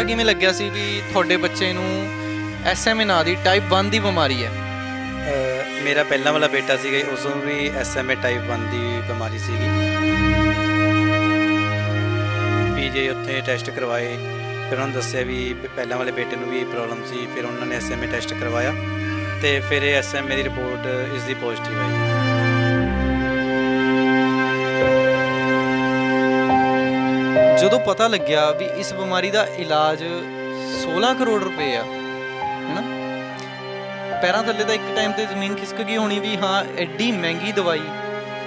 ਪਤਾ ਕਿਵੇਂ ਲੱਗਿਆ ਸੀ ਵੀ ਤੁਹਾਡੇ ਬੱਚੇ ਨੂੰ ਐਸਐਮਏ ਨਾਂ ਦੀ ਟਾਈਪ 1 ਦੀ ਬਿਮਾਰੀ ਹੈ? ਅ, ਮੇਰਾ ਪਹਿਲਾਂ ਵਾਲਾ ਬੇਟਾ ਸੀਗਾ ਜੀ, ਉਸ ਨੂੰ ਵੀ ਐਸਐਮਏ ਟਾਈਪ 1 ਦੀ ਬਿਮਾਰੀ ਸੀਗੀ। ਪੀਜੇ ਉੱਥੇ ਟੈਸਟ ਕਰਵਾਏ ਫਿਰ ਉਹਨਾਂ ਨੇ ਦੱਸਿਆ ਵੀ ਪ- ਪਹਿਲਾਂ ਵਾਲੇ ਬੇਟੇ ਨੂੰ ਵੀ ਇਹ ਪ੍ਰੋਬਲਮ ਸੀ ਫਿਰ ਉਹਨਾਂ ਨੇ ਐਸਐਮਏ ਟੈਸਟ ਕਰਵਾਇਆ ਤੇ ਫਿਰ ਇਹ ਐਸਐਮਏ ਦੀ ਰਿਪੋਰਟ ਇਸ ਦੀ ਪੋਜ਼ਿਟਿਵ ਆਈ। ਜਦੋਂ ਪਤਾ ਲੱਗਿਆ ਵੀ ਇਸ ਬਿਮਾਰੀ ਦਾ ਇਲਾਜ 16 ਕਰੋੜ ਰੁਪਏ ਆ, ਹੈਨਾ? ਪੈਰਾਂ ਥੱਲੇ ਤਾਂ ਇੱਕ ਟਾਈਮ ਤੇ ਜ਼ਮੀਨ ਖਿਸਕ ਗਈ ਹੋਣੀ ਵੀ ਹਾਂ, ਐਡੀ ਮਹਿੰਗੀ ਦਵਾਈ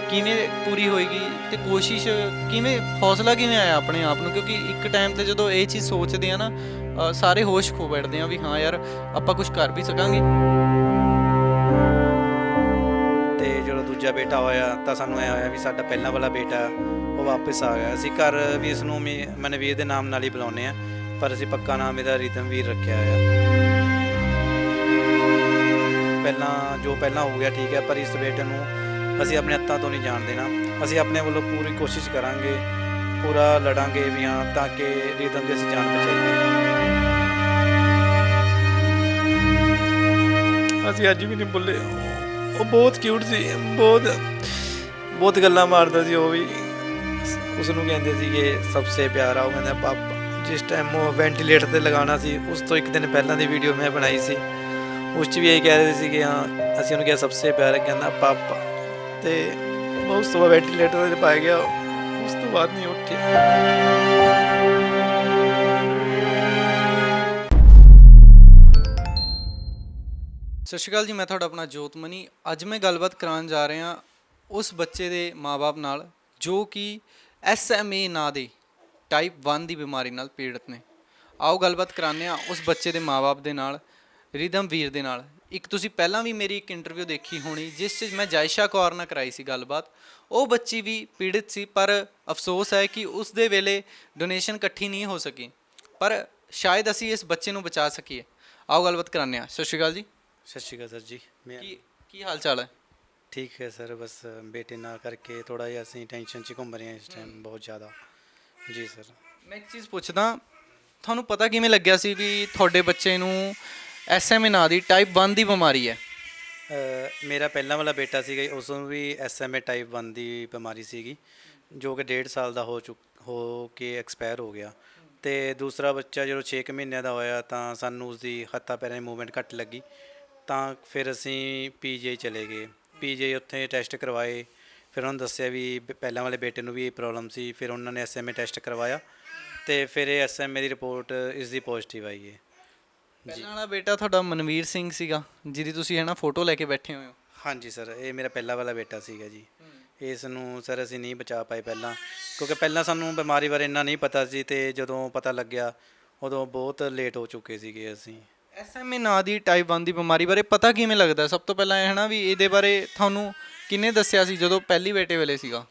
ਕਿਵੇਂ ਪੂਰੀ ਹੋਏਗੀ ਤੇ ਕੋਸ਼ਿਸ਼ ਕਿਵੇਂ, ਹੌਸਲਾ ਕਿਵੇਂ ਆਇਆ ਆਪਣੇ ਆਪ ਨੂੰ? ਕਿਉਂਕਿ ਇੱਕ ਟਾਈਮ ਤੇ ਜਦੋਂ ਇਹ ਚੀਜ਼ ਸੋਚਦੇ ਆ ਨਾ ਸਾਰੇ ਹੋਸ਼ ਖੋ ਬੈਠਦੇ ਆ ਵੀ ਹਾਂ ਯਾਰ, ਆਪਾਂ ਕੁਝ ਕਰ ਵੀ ਸਕਾਂਗੇ। ਤੇ ਜਦੋਂ ਦੂਜਾ ਬੇਟਾ ਹੋਇਆ ਤਾਂ ਸਾਨੂੰ ਐ ਹੋਇਆ ਵੀ ਸਾਡਾ ਪਹਿਲਾਂ ਵਾਲਾ ਬੇਟਾ ਉਹ ਵਾਪਸ ਆ ਗਿਆ। ਅਸੀਂ ਘਰ ਵੀ ਇਸ ਨੂੰ ਮੀ- ਮਨਵੀਰ ਦੇ ਨਾਮ ਨਾਲ ਹੀ ਬੁਲਾਉਂਦੇ ਆ ਪਰ ਅਸੀਂ ਪੱਕਾ ਨਾਮ ਇਹਦਾ ਰਿਦਮਵੀਰ ਰੱਖਿਆ ਹੋਇਆ। ਪਹਿਲਾਂ, ਜੋ ਪਹਿਲਾਂ ਹੋ ਗਿਆ ਠੀਕ ਹੈ, ਪਰ ਇਸ ਬੇਟੇ ਨੂੰ ਅਸੀਂ ਆਪਣੇ ਹੱਥਾਂ ਤੋਂ ਨਹੀਂ ਜਾਣ ਦੇਣਾ। ਅਸੀਂ ਆਪਣੇ ਵੱਲੋਂ ਪੂਰੀ ਕੋਸ਼ਿਸ਼ ਕਰਾਂਗੇ, ਪੂਰਾ ਲੜਾਂਗੇ ਵੀ ਹਾਂ, ਤਾਂ ਕਿ ਰਿਦਮ ਦੀ ਅਸੀਂ ਜਾਨ ਬਚਾਈਏ। ਅਸੀਂ ਅੱਜ ਵੀ ਨਹੀਂ ਭੁੱਲੇ। ਉਹ ਬਹੁਤ ਕਿਊਟ ਸੀ, ਬਹੁਤ ਬਹੁਤ ਗੱਲਾਂ ਮਾਰਦਾ ਸੀ ਉਹ ਵੀ। ਉਸ ਨੂੰ ਕਹਿੰਦੇ ਸੀਗੇ ਸਭ ਸਭਸੇ ਪਿਆਰਾ। ਉਹ ਕਹਿੰਦਾ, ਪਾਪਾ। ਜਿਸ ਟਾਈਮ ਉਹ ਵੈਂਟੀਲੇਟਰ ਤੇ ਲਗਾਉਣਾ ਸੀ, ਉਸ ਤੋਂ ਇੱਕ ਦਿਨ ਪਹਿਲਾਂ ਦੀ ਵੀਡੀਓ ਮੈਂ ਬਣਾਈ ਸੀ। ਉਸ 'ਚ ਵੀ ਇਹ ਕਹਿ ਰਹੇ ਸੀ ਕਿ, ਹਾਂ, ਅਸੀਂ ਉਹਨੂੰ ਕਿਹਾ ਸਭਸੇ ਪਿਆਰਾ। ਕਹਿੰਦਾ, ਪਾਪਾ। ਤੇ ਉਹ ਉਸ ਵੈਂਟੀਲੇਟਰ ਤੇ ਪਾ ਗਿਆ। ਉਸ ਤੋਂ ਬਾਅਦ ਨਹੀਂ ਉੱਠਿਆ ਸਤਿ ਸ਼੍ਰੀ ਅਕਾਲ ਜੀ, ਮੈਂ ਤੁਹਾਡਾ ਆਪਣਾ ਜੋਤਮਨੀ ਅੱਜ ਮੈਂ ਗੱਲਬਾਤ ਕਰਾਉਣ ਜਾ ਰਿਹਾ ਉਸ ਬੱਚੇ ਦੇ ਮਾਪੇ ਨਾਲ, ਜੋ ਕਿ ਐਸਐਮਏ ਨਾਂ ਦੇ ਟਾਈਪ 1 ਦੀ ਬਿਮਾਰੀ ਨਾਲ ਪੀੜਤ ਨੇ। ਆਓ ਗੱਲਬਾਤ ਕਰਾਉਂਦੇ ਆ ਉਸ ਬੱਚੇ ਦੇ ਮਾਪੇ ਦੇ ਨਾਲ ਰਿਦਮ ਵੀਰ ਦੇ ਨਾਲ। ਇੱਕ ਤੁਸੀਂ ਪਹਿਲਾਂ ਵੀ ਮੇਰੀ ਇੱਕ ਇੰਟਰਵਿਊ ਦੇਖੀ ਹੋਣੀ ਜਿਸ 'ਚ ਮੈਂ ਜਾਇਸ਼ਾ ਕੌਰ ਨਾਲ ਕਰਾਈ ਸੀ ਗੱਲਬਾਤ। ਉਹ ਬੱਚੀ ਵੀ ਪੀੜਤ ਸੀ ਪਰ ਅਫਸੋਸ ਹੈ ਕਿ ਉਸ ਦੇ ਵੇਲੇ ਡੋਨੇਸ਼ਨ ਇਕੱਠੀ ਨਹੀਂ ਹੋ ਸਕੀ। ਪਰ ਸ਼ਾਇਦ ਅਸੀਂ ਇਸ ਬੱਚੇ ਨੂੰ ਬਚਾ ਸਕੀਏ। ਆਓ ਗੱਲਬਾਤ ਕਰਾਉਂਦੇ ਆ ਸਤਿ ਸ਼੍ਰੀ ਅਕਾਲ ਜੀ। ਸਤਿ ਸ਼੍ਰੀ ਅਕਾਲ ਸਰ ਜੀ। ਮੈਂ ਕੀ ਕੀ ਹਾਲ ਚਾਲ ਹੈ? ਠੀਕ ਹੈ ਸਰ ਬਸ ਬੇਟੇ ਨਾਲ ਕਰਕੇ ਥੋੜਾ ਜਿਹਾ ਅਸੀਂ ਟੈਨਸ਼ਨ 'ਚ ਘੁੰਮ ਰਹੇ ਹਾਂ ਇਸ ਟਾਈਮ ਬਹੁਤ ਜ਼ਿਆਦਾ। ਜੀ ਸਰ। ਮੈਂ ਇੱਕ ਚੀਜ਼ ਪੁੱਛਦਾ ਤੁਹਾਨੂੰ ਪਤਾ ਕਿਵੇਂ ਲੱਗਿਆ ਸੀ ਵੀ ਤੁਹਾਡੇ ਬੱਚੇ ਨੂੰ ਐਸਐਮਏ ਨਾਂ ਦੀ ਟਾਈਪ 1 ਦੀ ਬਿਮਾਰੀ ਹੈ? ਅ, ਮੇਰਾ ਪਹਿਲਾਂ ਵਾਲਾ ਬੇਟਾ ਸੀਗਾ ਉਸ ਨੂੰ ਵੀ ਐਸਐਮਏ ਟਾਈਪ 1 ਦੀ ਬਿਮਾਰੀ ਸੀਗੀ ਜੋ ਕਿ 1.5 ਸਾਲ ਦਾ ਹੋ ਚੁੱਕ ਹੋ ਕੇ ਐਕਸਪਾਇਰ ਹੋ ਗਿਆ। ਤੇ ਦੂਸਰਾ ਬੱਚਾ ਜਦੋਂ 6 ਮਹੀਨਿਆਂ ਦਾ ਹੋਇਆ ਤਾਂ ਸਾਨੂੰ ਉਸ ਦੀ ਹੱਥਾਂ ਪੈਰਾਂ ਦੀ ਮੂਵਮੈਂਟ ਘੱਟ ਲੱਗੀ। ਤਾਂ ਫਿਰ ਅਸੀਂ ਪੀਜੀਆਈ ਚਲੇ ਗਏ। ਪੀਜੀਆਈ ਉੱਥੇ ਟੈਸਟ ਕਰਵਾਏ ਫਿਰ ਉਹਨਾਂ ਨੇ ਦੱਸਿਆ ਵੀ ਬ- ਪਹਿਲਾਂ ਵਾਲੇ ਬੇਟੇ ਨੂੰ ਵੀ ਇਹ ਪ੍ਰੋਬਲਮ ਸੀ ਫਿਰ ਉਹਨਾਂ ਨੇ ਐਸਐਮਏ ਟੈਸਟ ਕਰਵਾਇਆ ਤੇ ਫਿਰ ਇਹ ਐਸਐਮਏ ਦੀ ਰਿਪੋਰਟ ਇਸ ਦੀ ਪੋਜ਼ਿਟਿਵ ਆਈ ਹੈ। ਪਹਿਲਾਂ ਵਾਲਾ ਬੇਟਾ ਤੁਹਾਡਾ ਮਨਵੀਰ ਸਿੰਘ ਸੀਗਾ ਜਿਹਦੀ ਤੁਸੀਂ ਹੈ ਨਾ ਫੋਟੋ ਲੈ ਕੇ ਬੈਠੇ ਹੋਏ ਹੋ? ਹਾਂਜੀ ਸਰ ਇਹ ਮੇਰਾ ਪਹਿਲਾ ਵਾਲਾ ਬੇਟਾ ਸੀਗਾ ਜੀ। ਇਸ ਨੂੰ ਸਰ ਅਸੀਂ ਨਹੀਂ ਬਚਾ ਪਾਏ ਪਹਿਲਾਂ ਕਿਉਂਕਿ ਪਹਿਲਾਂ ਸਾਨੂੰ ਬਿਮਾਰੀ ਬਾਰੇ ਇੰਨਾ ਨਹੀਂ ਪਤਾ ਸੀ ਤੇ ਜਦੋਂ ਪਤਾ ਲੱਗਿਆ ਉਦੋਂ ਬਹੁਤ ਲੇਟ ਹੋ ਚੁੱਕੇ ਸੀਗੇ ਅਸੀਂ। ਐਸਐਮਏ ਨਾਂ ਦੀ ਟਾਈਪ 1 ਦੀ ਬਿਮਾਰੀ ਬਾਰੇ ਪਤਾ ਕਿਵੇਂ ਲੱਗਦਾ? ਸਭ ਤੋਂ ਪਹਿਲਾਂ ਇਹ ਹੈ ਨਾ ਵੀ ਇਹਦੇ ਬਾਰੇ ਤੁਹਾਨੂੰ ਕਿੰਨੇ ਦੱਸਿਆ ਸੀ ਜਦੋਂ ਪਹਿਲੀ ਬੇਟੇ ਵੇਲੇ ਸੀਗਾ?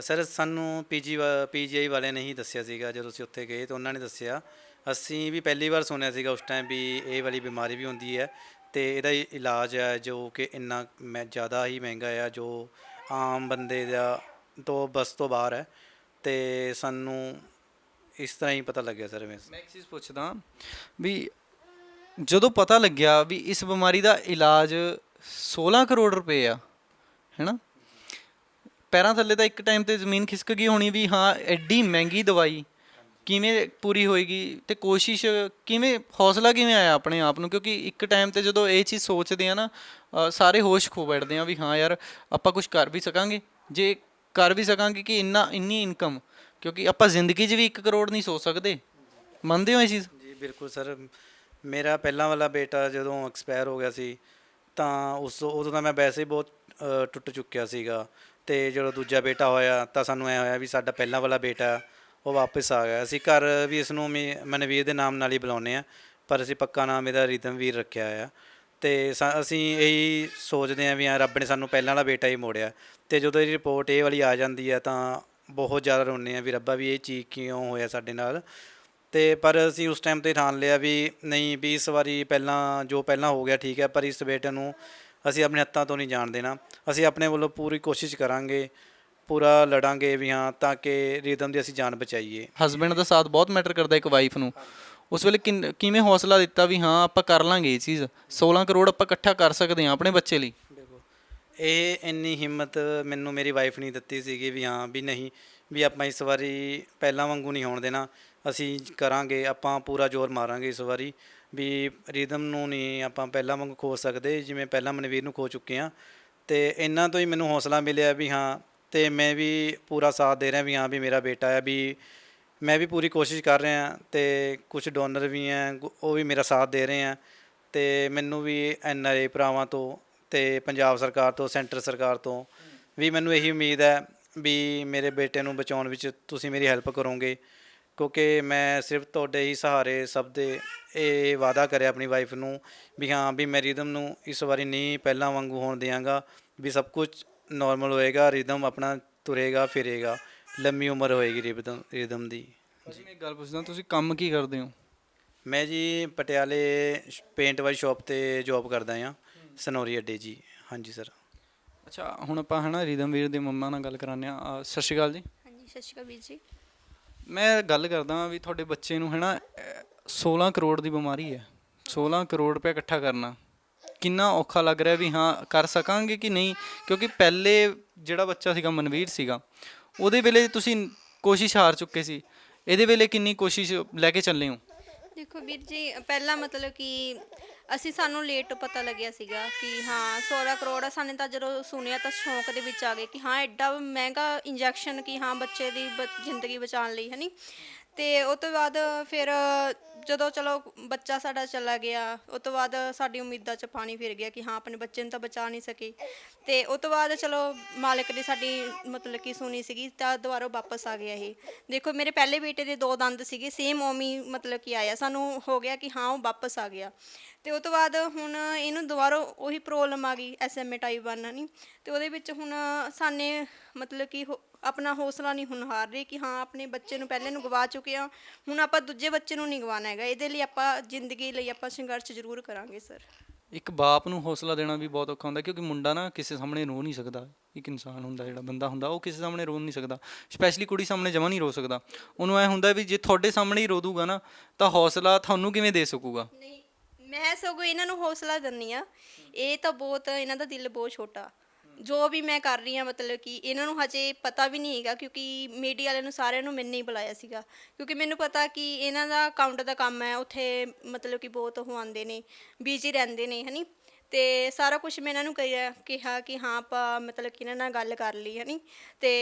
ਸਰ ਸਾਨੂੰ ਪੀਜੀ ਪੀਜੀਆਈ ਵਾਲਿਆਂ ਨੇ ਹੀ ਦੱਸਿਆ ਸੀਗਾ ਜਦੋਂ ਅਸੀਂ ਉੱਥੇ ਗਏ ਤਾਂ ਉਹਨਾਂ ਨੇ ਦੱਸਿਆ। ਅਸੀਂ ਵੀ ਪਹਿਲੀ ਵਾਰ ਸੁਣਿਆ ਸੀਗਾ ਉਸ ਟਾਈਮ ਵੀ ਇਹ ਵਾਲੀ ਬਿਮਾਰੀ ਵੀ ਹੁੰਦੀ ਹੈ ਤੇ ਇਹਦਾ ਇਲਾਜ ਹੈ ਜੋ ਕਿ ਇੰਨਾ ਮੈਂ ਜ਼ਿਆਦਾ ਹੀ ਮਹਿੰਗਾ ਹੈ ਜੋ ਆਮ ਬੰਦੇ ਦਾ ਤੋਂ ਬਸ ਤੋਂ ਬਾਹਰ ਹੈ ਤੇ ਸਾਨੂੰ ਇਸ ਤਰ੍ਹਾਂ ਹੀ ਪਤਾ ਲੱਗਿਆ ਸਰ ਮੈਂ ਮੈਂ ਇੱਕ ਚੀਜ਼ ਪੁੱਛਦਾ ਵੀ ਜਦੋਂ ਪਤਾ ਲੱਗਿਆ ਵੀ ਇਸ ਬਿਮਾਰੀ ਦਾ ਇਲਾਜ 16 ਕਰੋੜ ਰੁਪਏ ਆ, ਹੈਨਾ? ਪੈਰਾਂ ਥੱਲੇ ਤਾਂ ਇੱਕ ਟਾਈਮ ਤੇ ਜ਼ਮੀਨ ਖਿਸਕ ਗਈ ਹੋਣੀ ਵੀ ਹਾਂ, ਐਡੀ ਮਹਿੰਗੀ ਦਵਾਈ ਕਿਵੇਂ ਪੂਰੀ ਹੋਏਗੀ ਤੇ ਕੋਸ਼ਿਸ਼ ਕਿਵੇਂ, ਹੌਸਲਾ ਕਿਵੇਂ ਆਇਆ ਆਪਣੇ ਆਪ ਨੂੰ? ਕਿਉਂਕਿ ਇੱਕ ਟਾਈਮ ਤੇ ਜਦੋਂ ਇਹ ਚੀਜ਼ ਸੋਚਦੇ ਆ ਨਾ ਸਾਰੇ ਹੋਸ਼ ਖੋ ਬੈਠਦੇ ਆ ਵੀ ਹਾਂ ਯਾਰ, ਆਪਾਂ ਕੁਝ ਕਰ ਵੀ ਸਕਾਂਗੇ। ਜੇ ਕਰ ਵੀ ਸਕਾਂਗੇ ਕਿ ਇੰਨਾ, ਇੰਨੀ ਇਨਕਮ ਕਿਉਂਕਿ ਆਪਾਂ ਜ਼ਿੰਦਗੀ 'ਚ ਵੀ 1 ਕਰੋੜ ਨਹੀਂ ਸੋਚ ਸਕਦੇ। ਮੰਨਦੇ ਹੋ ਇਹ ਚੀਜ਼? ਜੀ, ਬਿਲਕੁਲ ਸਰ। ਮੇਰਾ ਪਹਿਲਾਂ ਵਾਲਾ ਬੇਟਾ ਜਦੋਂ ਐਕਸਪਾਇਰ ਹੋ ਗਿਆ ਸੀ ਤਾਂ ਉਸ ਉਦੋਂ ਤਾਂ ਮੈਂ ਵੈਸੇ ਹੀ ਬਹੁਤ ਅ, ਟੁੱਟ ਚੁੱਕਿਆ ਸੀਗਾ। ਤੇ ਜਦੋਂ ਦੂਜਾ ਬੇਟਾ ਹੋਇਆ ਤਾਂ ਸਾਨੂੰ ਐ ਹੋਇਆ ਵੀ ਸਾਡਾ ਪਹਿਲਾਂ ਵਾਲਾ ਬੇਟਾ ਉਹ ਵਾਪਸ ਆ ਗਿਆ। ਅਸੀਂ ਘਰ ਵੀ ਇਸ ਨੂੰ ਮੀ- ਮਨਵੀਰ ਦੇ ਨਾਮ ਨਾਲ ਹੀ ਬੁਲਾਉਂਦੇ ਆ ਪਰ ਅਸੀਂ ਪੱਕਾ ਨਾਮ ਇਹਦਾ ਰਿਦਮਵੀਰ ਰੱਖਿਆ ਹੋਇਆ। ਤੇ ਸਾ- ਅਸੀਂ ਇਹੀ ਸੋਚਦੇ ਆ ਵੀ ਹਾਂ ਰੱਬ ਨੇ ਸਾਨੂੰ ਪਹਿਲਾਂ ਵਾਲਾ ਬੇਟਾ ਹੀ ਮੋੜਿਆ। ਤੇ ਜਦੋਂ ਇਹ ਰਿਪੋਰਟ ਇਹ ਵਾਲੀ ਆ ਜਾਂਦੀ ਹੈ ਤਾਂ ਬਹੁਤ ਜ਼ਿਆਦਾ ਰੋਂਦੇ ਆ ਵੀ ਰੱਬਾ ਵੀ ਇਹ ਚੀਜ਼ ਕਿਉਂ ਹੋਇਆ ਸਾਡੇ ਨਾਲ? ਤੇ ਪਰ ਅਸੀਂ ਉਸ ਟਾਈਮ ਤੇ ਠਾਣ ਲਿਆ ਵੀ ਨਹੀਂ ਵੀ ਇਸ ਵਾਰੀ ਪਹਿਲਾਂ ਜੋ ਪਹਿਲਾਂ ਹੋ ਗਿਆ ਠੀਕ ਹੈ ਪਰ ਇਸ ਬੇਟੇ ਨੂੰ ਅਸੀਂ ਆਪਣੇ ਹੱਥਾਂ ਤੋਂ ਨਹੀਂ ਜਾਣ ਦੇਣਾ। ਅਸੀਂ ਆਪਣੇ ਵੱਲੋਂ ਪੂਰੀ ਕੋਸ਼ਿਸ਼ ਕਰਾਂਗੇ ਪੂਰਾ ਲੜਾਂਗੇ ਵੀ ਹਾਂ ਤਾਂ ਕਿ ਰਿਦਮ ਦੀ ਅਸੀਂ ਜਾਨ ਬਚਾਈਏ। ਹਸਬੈਂਡ ਦਾ ਸਾਥ ਬਹੁਤ ਮੈਟਰ ਕਰਦਾ ਇੱਕ ਵਾਈਫ ਨੂੰ। ਉਸ ਵੇਲੇ ਕਿਵੇਂ ਹੌਸਲਾ ਦਿੱਤਾ ਵੀ ਹਾਂ ਆਪਾਂ ਕਰ ਲਾਂਗੇ ਇਹ ਚੀਜ਼? 16 ਕਰੋੜ ਆਪਾਂ ਇਕੱਠਾ ਕਰ ਸਕਦੇ ਹਾਂ ਆਪਣੇ ਬੱਚੇ ਲਈ। ਇਹ ਇੰਨੀ ਹਿੰਮਤ ਮੈਨੂੰ ਮੇਰੀ ਵਾਈਫ ਨਹੀਂ ਦਿੱਤੀ ਸੀਗੀ ਵੀ ਹਾਂ ਵੀ ਨਹੀਂ ਵੀ ਆਪਾਂ ਇਸ ਵਾਰੀ ਪਹਿਲਾਂ ਵਾਂਗੂ ਨਹੀਂ ਹੋਣ ਦੇਣਾ। ਅਸੀਂ ਕਰਾਂਗੇ, ਆਪਾਂ ਪੂਰਾ ਜ਼ੋਰ ਮਾਰਾਂਗੇ ਇਸ ਵਾਰੀ ਵੀ ਰਿਦਮ ਨੂੰ ਨਹੀਂ ਆਪਾਂ ਪਹਿਲਾਂ ਵਾਂਗ ਖੋ ਸਕਦੇ, ਜਿਵੇਂ ਪਹਿਲਾਂ ਮਨਵੀਰ ਨੂੰ ਖੋ ਚੁੱਕੇ ਆ ਤੇ ਇਹਨਾਂ ਤੋਂ ਹੀ ਮੈਨੂੰ ਹੌਸਲਾ ਮਿਲਿਆ ਵੀ ਹਾਂ, ਤੇ ਮੈਂ ਵੀ ਪੂਰਾ ਸਾਥ ਦੇ ਰਿਹਾ ਵੀ ਹਾਂ ਵੀ ਮੇਰਾ ਬੇਟਾ ਹੈ ਵੀ ਮੈਂ ਵੀ ਪੂਰੀ ਕੋਸ਼ਿਸ਼ ਕਰ ਰਿਹਾ ਤੇ ਕੁਝ ਡੋਨਰ ਵੀ ਹੈ ਉਹ ਵੀ ਮੇਰਾ ਸਾਥ ਦੇ ਰਹੇ ਆ ਤੇ ਮੈਨੂੰ ਵੀ ਐਨ ਆਰ ਆਈ ਭਰਾਵਾਂ ਤੋਂ ਤੇ ਪੰਜਾਬ ਸਰਕਾਰ ਤੋਂ, ਸੈਂਟਰ ਸਰਕਾਰ ਤੋਂ ਵੀ ਮੈਨੂੰ ਇਹੀ ਉਮੀਦ ਹੈ ਵੀ ਮੇਰੇ ਬੇਟੇ ਨੂੰ ਬਚਾਉਣ ਵਿੱਚ ਤੁਸੀਂ ਮੇਰੀ ਹੈਲਪ ਕਰੋਗੇ। ਕਿਉਂਕਿ ਮੈਂ ਸਿਰਫ ਤੁਹਾਡੇ ਹੀ ਸਹਾਰੇ ਸਭ ਦੇ ਇਹ ਵਾਅਦਾ ਕਰਿਆ ਆਪਣੀ ਵਾਈਫ ਨੂੰ ਵੀ ਹਾਂ ਵੀ ਮੈਂ ਰਿਦਮ ਨੂੰ ਇਸ ਵਾਰੀ ਨਹੀਂ ਪਹਿਲਾਂ ਵਾਂਗੂ ਹੋਣ ਦਿਆਂਗਾ ਵੀ ਸਭ ਕੁਝ ਨਾਰਮਲ ਹੋਏਗਾ ਰਿਦਮ ਆਪਣਾ ਤੁਰੇਗਾ ਫਿਰੇਗਾ ਲੰਮੀ ਉਮਰ ਹੋਏਗੀ ਰਿਦਮ ਰਿਦਮ ਦੀ। ਮੈਂ ਇੱਕ ਗੱਲ ਪੁੱਛਦਾ ਤੁਸੀਂ ਕੰਮ ਕੀ ਕਰਦੇ ਹੋ? ਮੈਂ ਜੀ ਪਟਿਆਲੇ ਪੇਂਟ ਵਾਲੀ ਸ਼ਾਪ ਤੇ ਜੌਬ ਕਰਦਾ ਹਾਂ ਸਨੋਰੀ ਅੱਡੇ ਜੀ। ਹਾਂਜੀ ਸਰ ਅੱਛਾ ਹੁਣ ਆਪਾਂ ਹਨਾ ਰਿਦਮ ਵੀਰ ਦੇ ਮੰਮਾ ਨਾਲ ਗੱਲ ਕਰਾਉਂਦੇ ਆ ਸਤਿ ਸ਼੍ਰੀ ਅਕਾਲ ਜੀ। ਹਾਂਜੀ ਸਤਿ ਸ਼੍ਰੀ ਅਕਾਲ ਵੀਰ ਜੀ। ਮੈਂ ਗੱਲ ਕਰਦਾ ਵੀ ਤੁਹਾਡੇ ਬੱਚੇ ਨੂੰ ਹੈਨਾ ਅਹ, 16 ਕਰੋੜ ਦੀ ਬਿਮਾਰੀ ਹੈ। 16 ਕਰੋੜ ਰੁਪਏ ਇਕੱਠਾ ਕਰਨਾ। ਕਿੰਨਾ ਔਖਾ ਲੱਗ ਰਿਹਾ ਵੀ ਹਾਂ ਕਰ ਸਕਾਂਗੇ ਕਿ ਨਹੀਂ? ਕਿਉਂਕਿ ਪਹਿਲੇ ਜਿਹੜਾ ਬੱਚਾ ਸੀਗਾ ਮਨਵੀਰ ਸੀਗਾ ਉਹਦੇ ਵੇਲੇ ਤੁਸੀਂ ਕੋਸ਼ਿਸ਼ ਹਾਰ ਚੁੱਕੇ ਸੀ। ਇਹਦੇ ਵੇਲੇ ਕਿੰਨੀ ਕੋਸ਼ਿਸ਼ ਲੈ ਕੇ ਚੱਲੇ ਹੋ? ਦੇਖੋ ਵੀਰ ਜੀ, ਪਹਿਲਾਂ ਮਤਲਬ ਕਿ ਅਸੀਂ ਸਾਨੂੰ ਲੇਟ ਪਤਾ ਲੱਗਿਆ ਸੀਗਾ ਕਿ ਹਾਂ 16 ਕਰੋੜ ਆ। ਸਾਨੂੰ ਤਾਂ ਜਦੋਂ ਸੁਣਿਆ ਤਾਂ ਸ਼ੌਂਕ ਦੇ ਵਿੱਚ ਆ ਗਏ ਕਿ ਹਾਂ, ਐਡਾ ਮਹਿੰਗਾ ਇੰਜੈਕਸ਼ਨ ਕਿ ਹਾਂ, ਬੱਚੇ ਦੀ ਬ- ਜ਼ਿੰਦਗੀ ਬਚਾਉਣ ਲਈ ਹਨੀ ਤੇ ਉਸ ਤੋਂ ਬਾਅਦ ਫਿਰ ਜਦੋਂ ਚਲੋ ਬੱਚਾ ਸਾਡਾ ਚਲਾ ਗਿਆ, ਉਹ ਤੋਂ ਬਾਅਦ ਸਾਡੀ ਉਮੀਦਾਂ 'ਚ ਪਾਣੀ ਫਿਰ ਗਿਆ ਕਿ ਹਾਂ ਆਪਣੇ ਬੱਚੇ ਨੂੰ ਤਾਂ ਬਚਾ ਨਹੀਂ ਸਕੇ। ਤੇ ਉਹ ਤੋਂ ਬਾਅਦ ਚਲੋ ਮਾਲਕ ਨੇ ਸਾਡੀ ਮਤਲਬ ਕਿ ਸੁਣੀ ਸੀਗੀ, ਤਾਂ ਦੁਬਾਰਾ ਵਾਪਸ ਆ ਗਿਆ ਇਹ। ਦੇਖੋ, ਮੇਰੇ ਪਹਿਲੇ ਬੇਟੇ ਦੇ ਦੋ ਦੰਦ ਸੀਗੇ ਸੇਮ ਓਮੀ ਮਤਲਬ ਕਿ ਆਇਆ। ਸਾਨੂੰ ਹੋ ਗਿਆ ਕਿ ਹਾਂ ਉਹ ਵਾਪਸ ਆ ਗਿਆ। ਤੇ ਉਸ ਤੋਂ ਬਾਅਦ ਹੁਣ ਇਹਨੂੰ ਦੁਬਾਰਾ ਉਹੀ ਪ੍ਰੋਬਲਮ ਆ ਗਈ ਐਸਐਮਏ ਟਾਈਪ 1 ਨਹੀਂ ਤੇ ਉਹਦੇ ਵਿੱਚ ਹੁਣ ਸਾਨੇ ਮਤਲਬ ਕਿ ਆਪਣਾ ਹੌਸਲਾ ਨਹੀਂ ਹੁਣ ਹਾਰ ਰਹੇ ਕਿ ਹਾਂ ਆਪਣੇ ਬੱਚੇ ਨੂੰ ਪਹਿਲੇ ਨੂੰ ਗਵਾ ਚੁੱਕੇ ਆ ਹੁਣ ਆਪਾਂ ਦੂਜੇ ਬੱਚੇ ਨੂੰ ਨਹੀਂ ਗਵਾਉਣਾ ਹੈਗਾ। ਇਹਦੇ ਲਈ ਆਪਾਂ ਜ਼ਿੰਦਗੀ ਲਈ ਆਪਾਂ ਸੰਘਰਸ਼ ਜ਼ਰੂਰ ਕਰਾਂਗੇ ਸਰ। ਇੱਕ ਬਾਪ ਨੂੰ ਹੌਸਲਾ ਦੇਣਾ ਵੀ ਬਹੁਤ ਔਖਾ ਹੁੰਦਾ ਕਿਉਂਕਿ ਮੁੰਡਾ ਨਾ ਕਿਸੇ ਸਾਹਮਣੇ ਰੋ ਨਹੀਂ ਸਕਦਾ। ਇੱਕ ਇਨਸਾਨ ਹੁੰਦਾ ਜਿਹੜਾ ਬੰਦਾ ਹੁੰਦਾ ਉਹ ਕਿਸੇ ਸਾਹਮਣੇ ਰੋ ਨਹੀਂ ਸਕਦਾ। ਸਪੈਸ਼ਲੀ ਕੁੜੀ ਸਾਹਮਣੇ ਜਮਾ ਨਹੀਂ ਰੋ ਸਕਦਾ। ਉਹਨੂੰ ਐ ਹੁੰਦਾ ਵੀ ਜੇ ਤੁਹਾਡੇ ਸਾਹਮਣੇ ਹੀ ਰੋ ਦੂਗਾ ਨਾ ਤਾਂ ਹੌਸਲਾ ਤੁਹਾਨੂੰ ਕਿਵੇਂ ਦੇ ਸਕੂਗਾ? ਨਹੀਂ ਮੈਂ ਸਗੋਂ ਇਹਨਾਂ ਨੂੰ ਹੌਸਲਾ ਦਿੰਨੀ ਆ ਇਹ ਤਾਂ ਬਹੁਤ ਇਹਨਾਂ ਦਾ ਦਿਲ ਬਹੁਤ ਛੋਟਾ। ਜੋ ਵੀ ਮੈਂ ਕਰ ਰਹੀ ਹਾਂ, ਮਤਲਬ ਕਿ ਇਹਨਾਂ ਨੂੰ ਹਜੇ ਪਤਾ ਵੀ ਨਹੀਂ ਹੈਗਾ ਕਿਉਂਕਿ ਮੀਡੀਆ ਵਾਲਿਆਂ ਨੂੰ ਸਾਰਿਆਂ ਨੂੰ ਮੈਨੇ ਹੀ ਬੁਲਾਇਆ ਸੀਗਾ। ਕਿਉਂਕਿ ਮੈਨੂੰ ਪਤਾ ਕਿ ਇਹਨਾਂ ਦਾ ਅਕਾਊਂਟ ਦਾ ਕੰਮ ਹੈ, ਉੱਥੇ ਮਤਲਬ ਕਿ ਬਹੁਤ ਉਹ ਆਉਂਦੇ ਨੇ ਬਿਜ਼ੀ ਰਹਿੰਦੇ ਨੇ, ਹਨੀ। ਤੇ ਸਾਰਾ ਕੁਝ ਮੈਂ ਇਹਨਾਂ ਨੂੰ ਕਿਹਾ ਕਿਹਾ ਕਿ ਹਾਂ, ਆਪਾਂ ਮਤਲਬ ਕਿ ਇਹਨਾਂ ਨਾਲ ਗੱਲ ਕਰ ਲਈ, ਹਨੀ। ਤੇ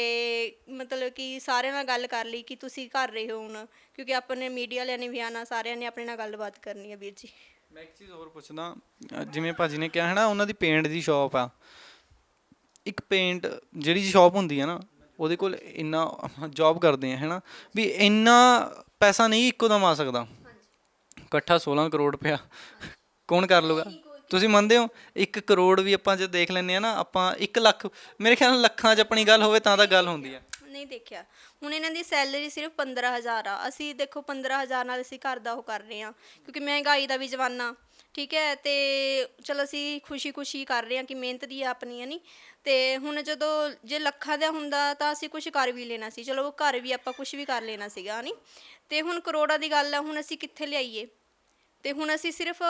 ਮਤਲਬ ਕਿ ਸਾਰਿਆਂ ਨਾਲ ਗੱਲ ਕਰ ਲਈ ਕਿ ਤੁਸੀਂ ਕਰ ਰਹੇ ਹੋ ਹੁਣ, ਕਿਉਂਕਿ ਆਪਾਂ ਨੇ ਮੀਡੀਆ ਵਾਲਿਆਂ ਨੇ ਵੀ ਆਣਾ ਸਾਰਿਆਂ ਨੇ ਆਪਣੇ ਨਾਲ ਗੱਲਬਾਤ ਕਰਨੀ ਹੈ ਵੀਰ ਜੀ। ਮੈਂ ਇੱਕ ਚੀਜ਼ ਹੋਰ ਪੁੱਛਦਾ ਅ, ਜਿਵੇਂ ਭਾਜੀ ਨੇ ਕਿਹਾ ਹੈ ਨਾ ਉਹਨਾਂ ਦੀ ਪੇਂਟ ਦੀ ਸ਼ਾਪ ਆ। ਇੱਕ ਪੇਂਟ ਜਿਹੜੀ ਸ਼ਾਪ ਹੁੰਦੀ ਹੈ ਨਾ ਉਹਦੇ ਕੋਲ ਇੰਨਾ ਜੌਬ ਕਰਦੇ ਆ ਹੈ ਨਾ ਵੀ ਇੰਨਾ ਪੈਸਾ ਨਹੀਂ ਇੱਕੋ ਦਮ ਆ ਸਕਦਾ। ਇਕੱਠਾ 16 ਕਰੋੜ ਰੁਪਇਆ। ਕੌਣ ਕਰ ਲੂਗਾ? ਤੁਸੀਂ ਮੰਨਦੇ ਹੋ? 1 ਕਰੋੜ ਵੀ ਆਪਾਂ ਜੇ ਦੇਖ ਲੈਂਦੇ ਆ ਨਾ ਆਪਾਂ 1 ਲੱਖ ਮੇਰੇ ਖਿਆਲ ਨਾਲ ਲੱਖਾਂ 'ਚ ਆਪਣੀ ਗੱਲ ਹੋਵੇ ਤਾਂ ਤਾਂ ਗੱਲ ਹੁੰਦੀ ਹੈ ਨਹੀਂ ਦੇਖਿਆ। ਹੁਣ ਇਹਨਾਂ ਦੀ ਸੈਲਰੀ ਸਿਰਫ 15000 ਆ। ਅਸੀਂ ਦੇਖੋ 15000 ਨਾਲ ਅਸੀਂ ਘਰ ਦਾ ਉਹ ਕਰ ਰਹੇ ਹਾਂ, ਕਿਉਂਕਿ ਮਹਿੰਗਾਈ ਦਾ ਵੀ ਜ਼ਮਾਨਾ, ਠੀਕ ਹੈ? ਤੇ ਚਲੋ ਅਸੀਂ ਖੁਸ਼ੀ-ਖੁਸ਼ੀ ਕਰ ਰਹੇ ਹਾਂ ਕਿ ਮਿਹਨਤ ਦੀ ਆ ਆਪਣੀ, ਹੈ ਨਹੀਂ ਤੇ ਹੁਣ ਜਦੋਂ ਜੇ ਲੱਖਾਂ ਦਾ ਹੁੰਦਾ ਤਾਂ ਅਸੀਂ ਕੁਝ ਕਰ ਵੀ ਲੈਣਾ ਸੀ। ਚਲੋ ਘਰ ਵੀ ਆਪਾਂ ਕੁਝ ਵੀ ਕਰ ਲੈਣਾ ਸੀਗਾ ਨਹੀਂ ਤੇ ਹੁਣ ਕਰੋੜਾਂ ਦੀ ਗੱਲ ਆ, ਹੁਣ ਅਸੀਂ ਕਿੱਥੇ ਲਿਆਈਏ? ਤੇ ਹੁਣ ਅਸੀਂ ਸਿਰਫ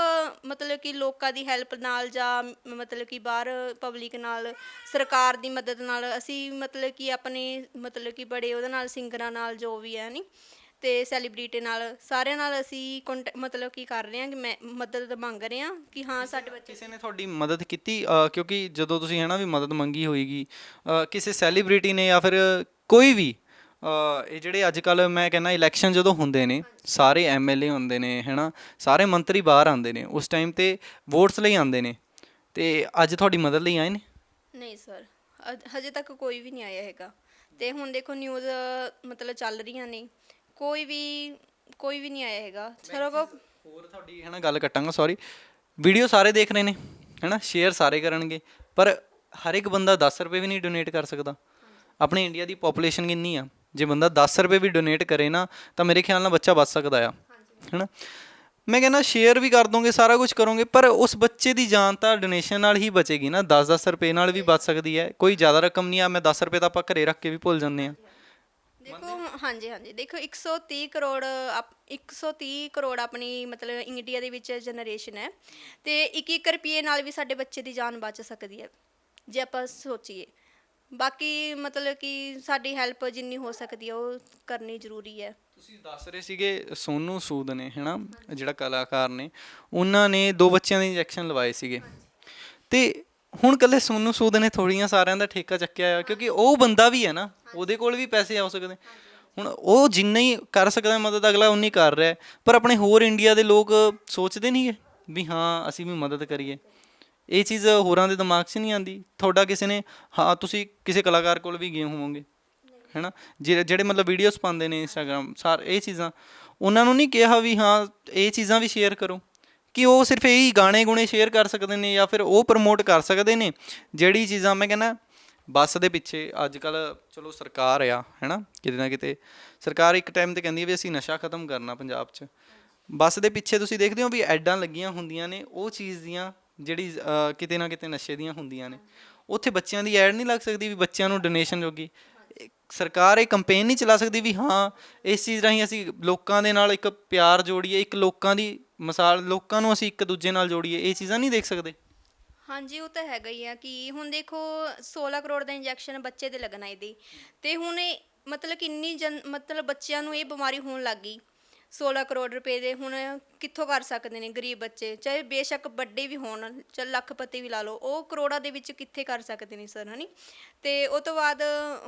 ਮਤਲਬ ਕਿ ਲੋਕਾਂ ਦੀ ਹੈਲਪ ਨਾਲ ਜਾਂ ਮਤਲਬ ਕਿ ਬਾਹਰ ਪਬਲਿਕ ਨਾਲ ਸਰਕਾਰ ਦੀ ਮਦਦ ਨਾਲ ਅਸੀਂ ਮਤਲਬ ਕਿ ਆਪਣੇ ਮਤਲਬ ਕਿ ਬੜੇ ਉਹਦੇ ਨਾਲ ਸਿੰਗਰਾਂ ਨਾਲ ਜੋ ਵੀ ਹੈ ਨਹੀਂ ਤੇ ਸੈਲੀਬ੍ਰਿਟੀ ਨਾਲ ਸਾਰਿਆਂ ਨਾਲ ਅਸੀਂ ਮਤਲਬ ਕਿ ਕਰ ਰਹੇ ਹਾਂ ਕਿ ਮੈਂ ਮਦਦ ਮੰਗ ਰਹੇ ਹਾਂ ਕਿ ਹਾਂ ਸਾਡੇ ਬੱਚੇ ਕਿਸੇ ਨੇ ਤੁਹਾਡੀ ਮਦਦ ਕੀਤੀ? ਕਿਉਂਕਿ ਜਦੋਂ ਤੁਸੀਂ ਹੈ ਨਾ ਵੀ ਮਦਦ ਮੰਗੀ ਹੋਏਗੀ ਕਿਸੇ ਸੈਲੀਬ੍ਰਿਟੀ ਨੇ ਜਾਂ ਫਿਰ ਕੋਈ ਵੀ ਅ, ਇਹ ਜਿਹੜੇ ਅੱਜ ਕੱਲ ਮੈਂ ਕਹਿੰਦਾ ਇਲੈਕਸ਼ਨ ਜਦੋਂ ਹੁੰਦੇ ਨੇ ਸਾਰੇ ਐਮਐਲਏ ਹੁੰਦੇ ਨੇ ਹੈਨਾ? ਸਾਰੇ ਮੰਤਰੀ ਬਾਹਰ ਆਉਂਦੇ ਨੇ ਉਸ ਟਾਈਮ ਤੇ ਵੋਟਸ ਲਈ ਆਉਂਦੇ ਨੇ। ਤੇ ਅੱਜ ਤੁਹਾਡੀ ਮਦਦ ਲਈ ਆਏ ਨੇ? ਨਹੀਂ ਸਰ ਹਜੇ ਤੱਕ ਕੋਈ ਵੀ ਨਹੀਂ ਆਇਆ ਹੈਗਾ। ਤੇ ਹੁਣ ਦੇਖੋ ਨਿਊਜ਼ ਮਤਲਬ ਚੱਲ ਰਹੀਆਂ ਨੇ। ਕੋਈ ਵੀ ਕੋਈ ਵੀ ਨਹੀਂ ਆਇਆ ਹੈਗਾ। ਕੋ ਹੋਰ ਤੁਹਾਡੀ ਹੈ ਨਾ ਗੱਲ ਕੱਟਾਂਗਾ ਸੌਰੀ ਵੀਡੀਓ ਸਾਰੇ ਦੇਖ ਰਹੇ ਨੇ ਹੈਨਾ? ਸ਼ੇਅਰ ਸਾਰੇ ਕਰਨਗੇ। ਪਰ ਹਰ ਇੱਕ ਬੰਦਾ 10 ਰੁਪਏ ਵੀ ਨਹੀਂ ਡੋਨੇਟ ਕਰ ਸਕਦਾ। ਆਪਣੇ ਇੰਡੀਆ ਦੀ ਪੋਪੂਲੇਸ਼ਨ ਕਿੰਨੀ ਆ? ਜੇ ਬੰਦਾ 10 ਰੁਪਏ ਵੀ ਡੋਨੇਟ ਕਰੇ ਨਾ, ਤਾਂ ਮੇਰੇ ਖਿਆਲ ਨਾਲ ਬੱਚਾ ਬਚ ਸਕਦਾ ਆ। ਹੈਨਾ? ਮੈਂ ਕਹਿੰਦਾ ਸ਼ੇਅਰ ਵੀ ਕਰ ਦੋਗੇ, ਸਾਰਾ ਕੁਝ ਕਰੋਗੇ, ਪਰ ਉਸ ਬੱਚੇ ਦੀ ਜਾਨ ਤਾਂ ਡੋਨੇਸ਼ਨ ਨਾਲ ਹੀ ਬਚੇਗੀ ਨਾ। 10-10 ਰੁਪਏ ਨਾਲ ਵੀ ਬਚ ਸਕਦੀ ਹੈ। ਕੋਈ ਜ਼ਿਆਦਾ ਰਕਮ ਨਹੀਂ ਆ, ਮੈਂ 10 ਰੁਪਏ ਤਾਂ ਆਪਾਂ ਘਰੇ ਰੱਖ ਕੇ ਵੀ ਭੁੱਲ ਜਾਂਦੇ ਆ ਦੇਖੋ, ਹਾਂਜੀ ਹਾਂਜੀ। ਦੇਖੋ 130 ਕਰੋੜ 130 ਕਰੋੜ ਆਪਣੀ ਮਤਲਬ ਇੰਡੀਆ ਦੇ ਵਿੱਚ ਜਨਰੇਸ਼ਨ ਹੈ। ਤੇ 1-1 ਰੁਪਏ ਨਾਲ ਵੀ ਸਾਡੇ ਬੱਚੇ ਦੀ ਜਾਨ ਬਚ ਸਕਦੀ ਹੈ, ਜੇ ਆਪਾਂ ਸੋਚੀਏ। ਬਾਕੀ ਮਤਲਬ ਕਿ ਸਾਡੀ ਹੈਲਪ ਜਿੰਨੀ ਹੋ ਸਕਦੀ ਹੈ ਉਹ ਕਰਨੀ ਜ਼ਰੂਰੀ ਹੈ। ਤੁਸੀਂ ਦੱਸ ਰਹੇ ਸੀਗੇ ਸੋਨੂ ਸੂਦ ਨੇ, ਹੈਨਾ, ਜਿਹੜਾ ਕਲਾਕਾਰ ਨੇ, ਉਹਨਾਂ ਨੇ ਦੋ ਬੱਚਿਆਂ ਦੇ ਇੰਜੈਕਸ਼ਨ ਲਵਾਏ ਸੀਗੇ। ਤੇ ਹੁਣ ਕੱਲੇ ਸੋਨੂ ਸੂਦ ਨੇ ਥੋੜੀਆਂ ਸਾਰਿਆਂ ਦਾ ਠੇਕਾ ਚੱਕਿਆ ਆ, ਕਿਉਂਕਿ ਉਹ ਬੰਦਾ ਵੀ ਹੈ ਨਾ, ਉਹਦੇ ਕੋਲ ਵੀ ਪੈਸੇ ਆ ਸਕਦੇ। ਹੁਣ ਉਹ ਜਿੰਨਾ ਹੀ ਕਰ ਸਕਦਾ, ਮਦਦ ਅਗਲਾ ਉਨੀ ਕਰ ਰਿਹਾ ਪਰ ਆਪਣੇ ਹੋਰ ਇੰਡੀਆ ਦੇ ਲੋਕ ਸੋਚਦੇ ਨਹੀਂ ਗੇ ਵੀ ਹਾਂ, ਅਸੀਂ ਵੀ ਮਦਦ ਕਰੀਏ। ਇਹ ਚੀਜ਼ ਹੋਰਾਂ ਦੇ ਦਿਮਾਗ 'ਚ ਨਹੀਂ ਆਂਦੀ ਤੁਹਾਡਾ ਕਿਸੇ ਨੇ, ਹਾਂ, ਤੁਸੀਂ ਕਿਸੇ ਕਲਾਕਾਰ ਕੋਲ ਵੀ ਗਏ ਹੋਵੋਗੇ, ਹੈਨਾ? ਜਿਹੜੇ ਜਿਹੜੇ ਮਤਲਬ ਵੀਡੀਓਜ਼ ਪਾਉਂਦੇ ਨੇ ਇੰਸਟਾਗ੍ਰam ਸਾਰ, ਇਹ ਚੀਜ਼ਾਂ। ਉਹਨਾਂ ਨੂੰ ਨਹੀਂ ਕਿਹਾ ਵੀ, ਹਾਂ, ਇਹ ਚੀਜ਼ਾਂ ਵੀ ਸ਼ੇਅਰ ਕਰੋ। ਕਿ ਉਹ ਸਿਰਫ ਇਹੀ ਗਾਣੇ ਗੁਣੇ ਸ਼ੇਅਰ ਕਰ ਸਕਦੇ ਨੇ ਜਾਂ ਫਿਰ ਉਹ ਪ੍ਰਮੋਟ ਕਰ ਸਕਦੇ ਨੇ, ਜਿਹੜੀ ਚੀਜ਼ਾਂ ਮੈਂ ਕਹਿੰਦਾ, ਬੱਸ ਦੇ ਪਿੱਛੇ ਅੱਜ ਕੱਲ ਚਲੋ ਸਰਕਾਰ ਆ, ਹੈਨਾ? ਕਿਤੇ ਨਾ ਕਿਤੇ, ਸਰਕਾਰ ਇੱਕ ਟਾਈਮ ਤੇ ਕਹਿੰਦੀ ਵੀ ਅਸੀਂ ਨਸ਼ਾ ਖਤਮ ਕਰਨਾ ਪੰਜਾਬ 'ਚ। ਬੱਸ ਦੇ ਪਿੱਛੇ ਤੁਸੀਂ ਦੇਖਦੇ ਹੋ ਵੀ ਐਡਾਂ ਲੱਗੀਆਂ ਹੁੰਦੀਆਂ ਨੇ, ਉਹ ਚੀਜ਼ ਦੀਆਂ ਜਿਹੜੀ ਕਿਤੇ ਨਾ ਕਿਤੇ ਨਸ਼ੇ ਦੀਆਂ ਹੁੰਦੀਆਂ ਨੇ। ਉੱਥੇ ਬੱਚਿਆਂ ਦੀ ਐਡ ਨਹੀਂ ਲੱਗ ਸਕਦੀ ਵੀ ਬੱਚਿਆਂ ਨੂੰ ਡੋਨੇਸ਼ਨ ਜੋਗੀ। ਸਰਕਾਰ ਇਹ ਕੰਪੇਨ ਨਹੀਂ ਚਲਾ ਸਕਦੀ ਵੀ ਹਾਂ, ਇਸ ਚੀਜ਼ ਰਾਹੀਂ ਅਸੀਂ ਲੋਕਾਂ ਦੇ ਨਾਲ ਇੱਕ ਪਿਆਰ ਜੋੜੀਏ, ਇੱਕ ਲੋਕਾਂ ਦੀ ਮਿਸਾਲ, ਲੋਕਾਂ ਨੂੰ ਅਸੀਂ ਇੱਕ ਦੂਜੇ ਨਾਲ ਜੋੜੀਏ, ਇਹ ਚੀਜ਼ਾਂ ਨਹੀਂ ਦੇਖ ਸਕਦੇ। ਹਾਂਜੀ, ਉਹ ਤਾਂ ਹੈਗਾ ਹੀ ਆ ਕਿ ਹੁਣ ਦੇਖੋ 16 ਕਰੋੜ ਦਾ ਇੰਜੈਕਸ਼ਨ ਬੱਚੇ ਦੇ ਲੱਗਣਾ ਇਹਦੀ। ਤੇ ਹੁਣ ਮਤਲਬ ਕਿੰਨੀ ਮਤਲਬ ਬੱਚਿਆਂ ਨੂੰ ਇਹ ਬਿਮਾਰੀ ਹੋਣ ਲੱਗ ਗਈ। 16 ਕਰੋੜ ਰੁਪਏ ਦੇ ਹੁਣ ਕਿੱਥੋਂ ਕਰ ਸਕਦੇ ਨੇ ਗਰੀਬ ਬੱਚੇ? ਚਾਹੇ ਬੇਸ਼ੱਕ ਵੱਡੇ ਵੀ ਹੋਣ, ਚਾਹੇ ਲੱਖਪਤੀ ਵੀ ਲਾ ਲਓ, ਉਹ ਕਰੋੜਾਂ ਦੇ ਵਿੱਚ ਕਿੱਥੇ ਕਰ ਸਕਦੇ ਨੇ ਸਰ, ਹਨੀ? ਤੇ ਉਹ ਤੋਂ ਬਾਅਦ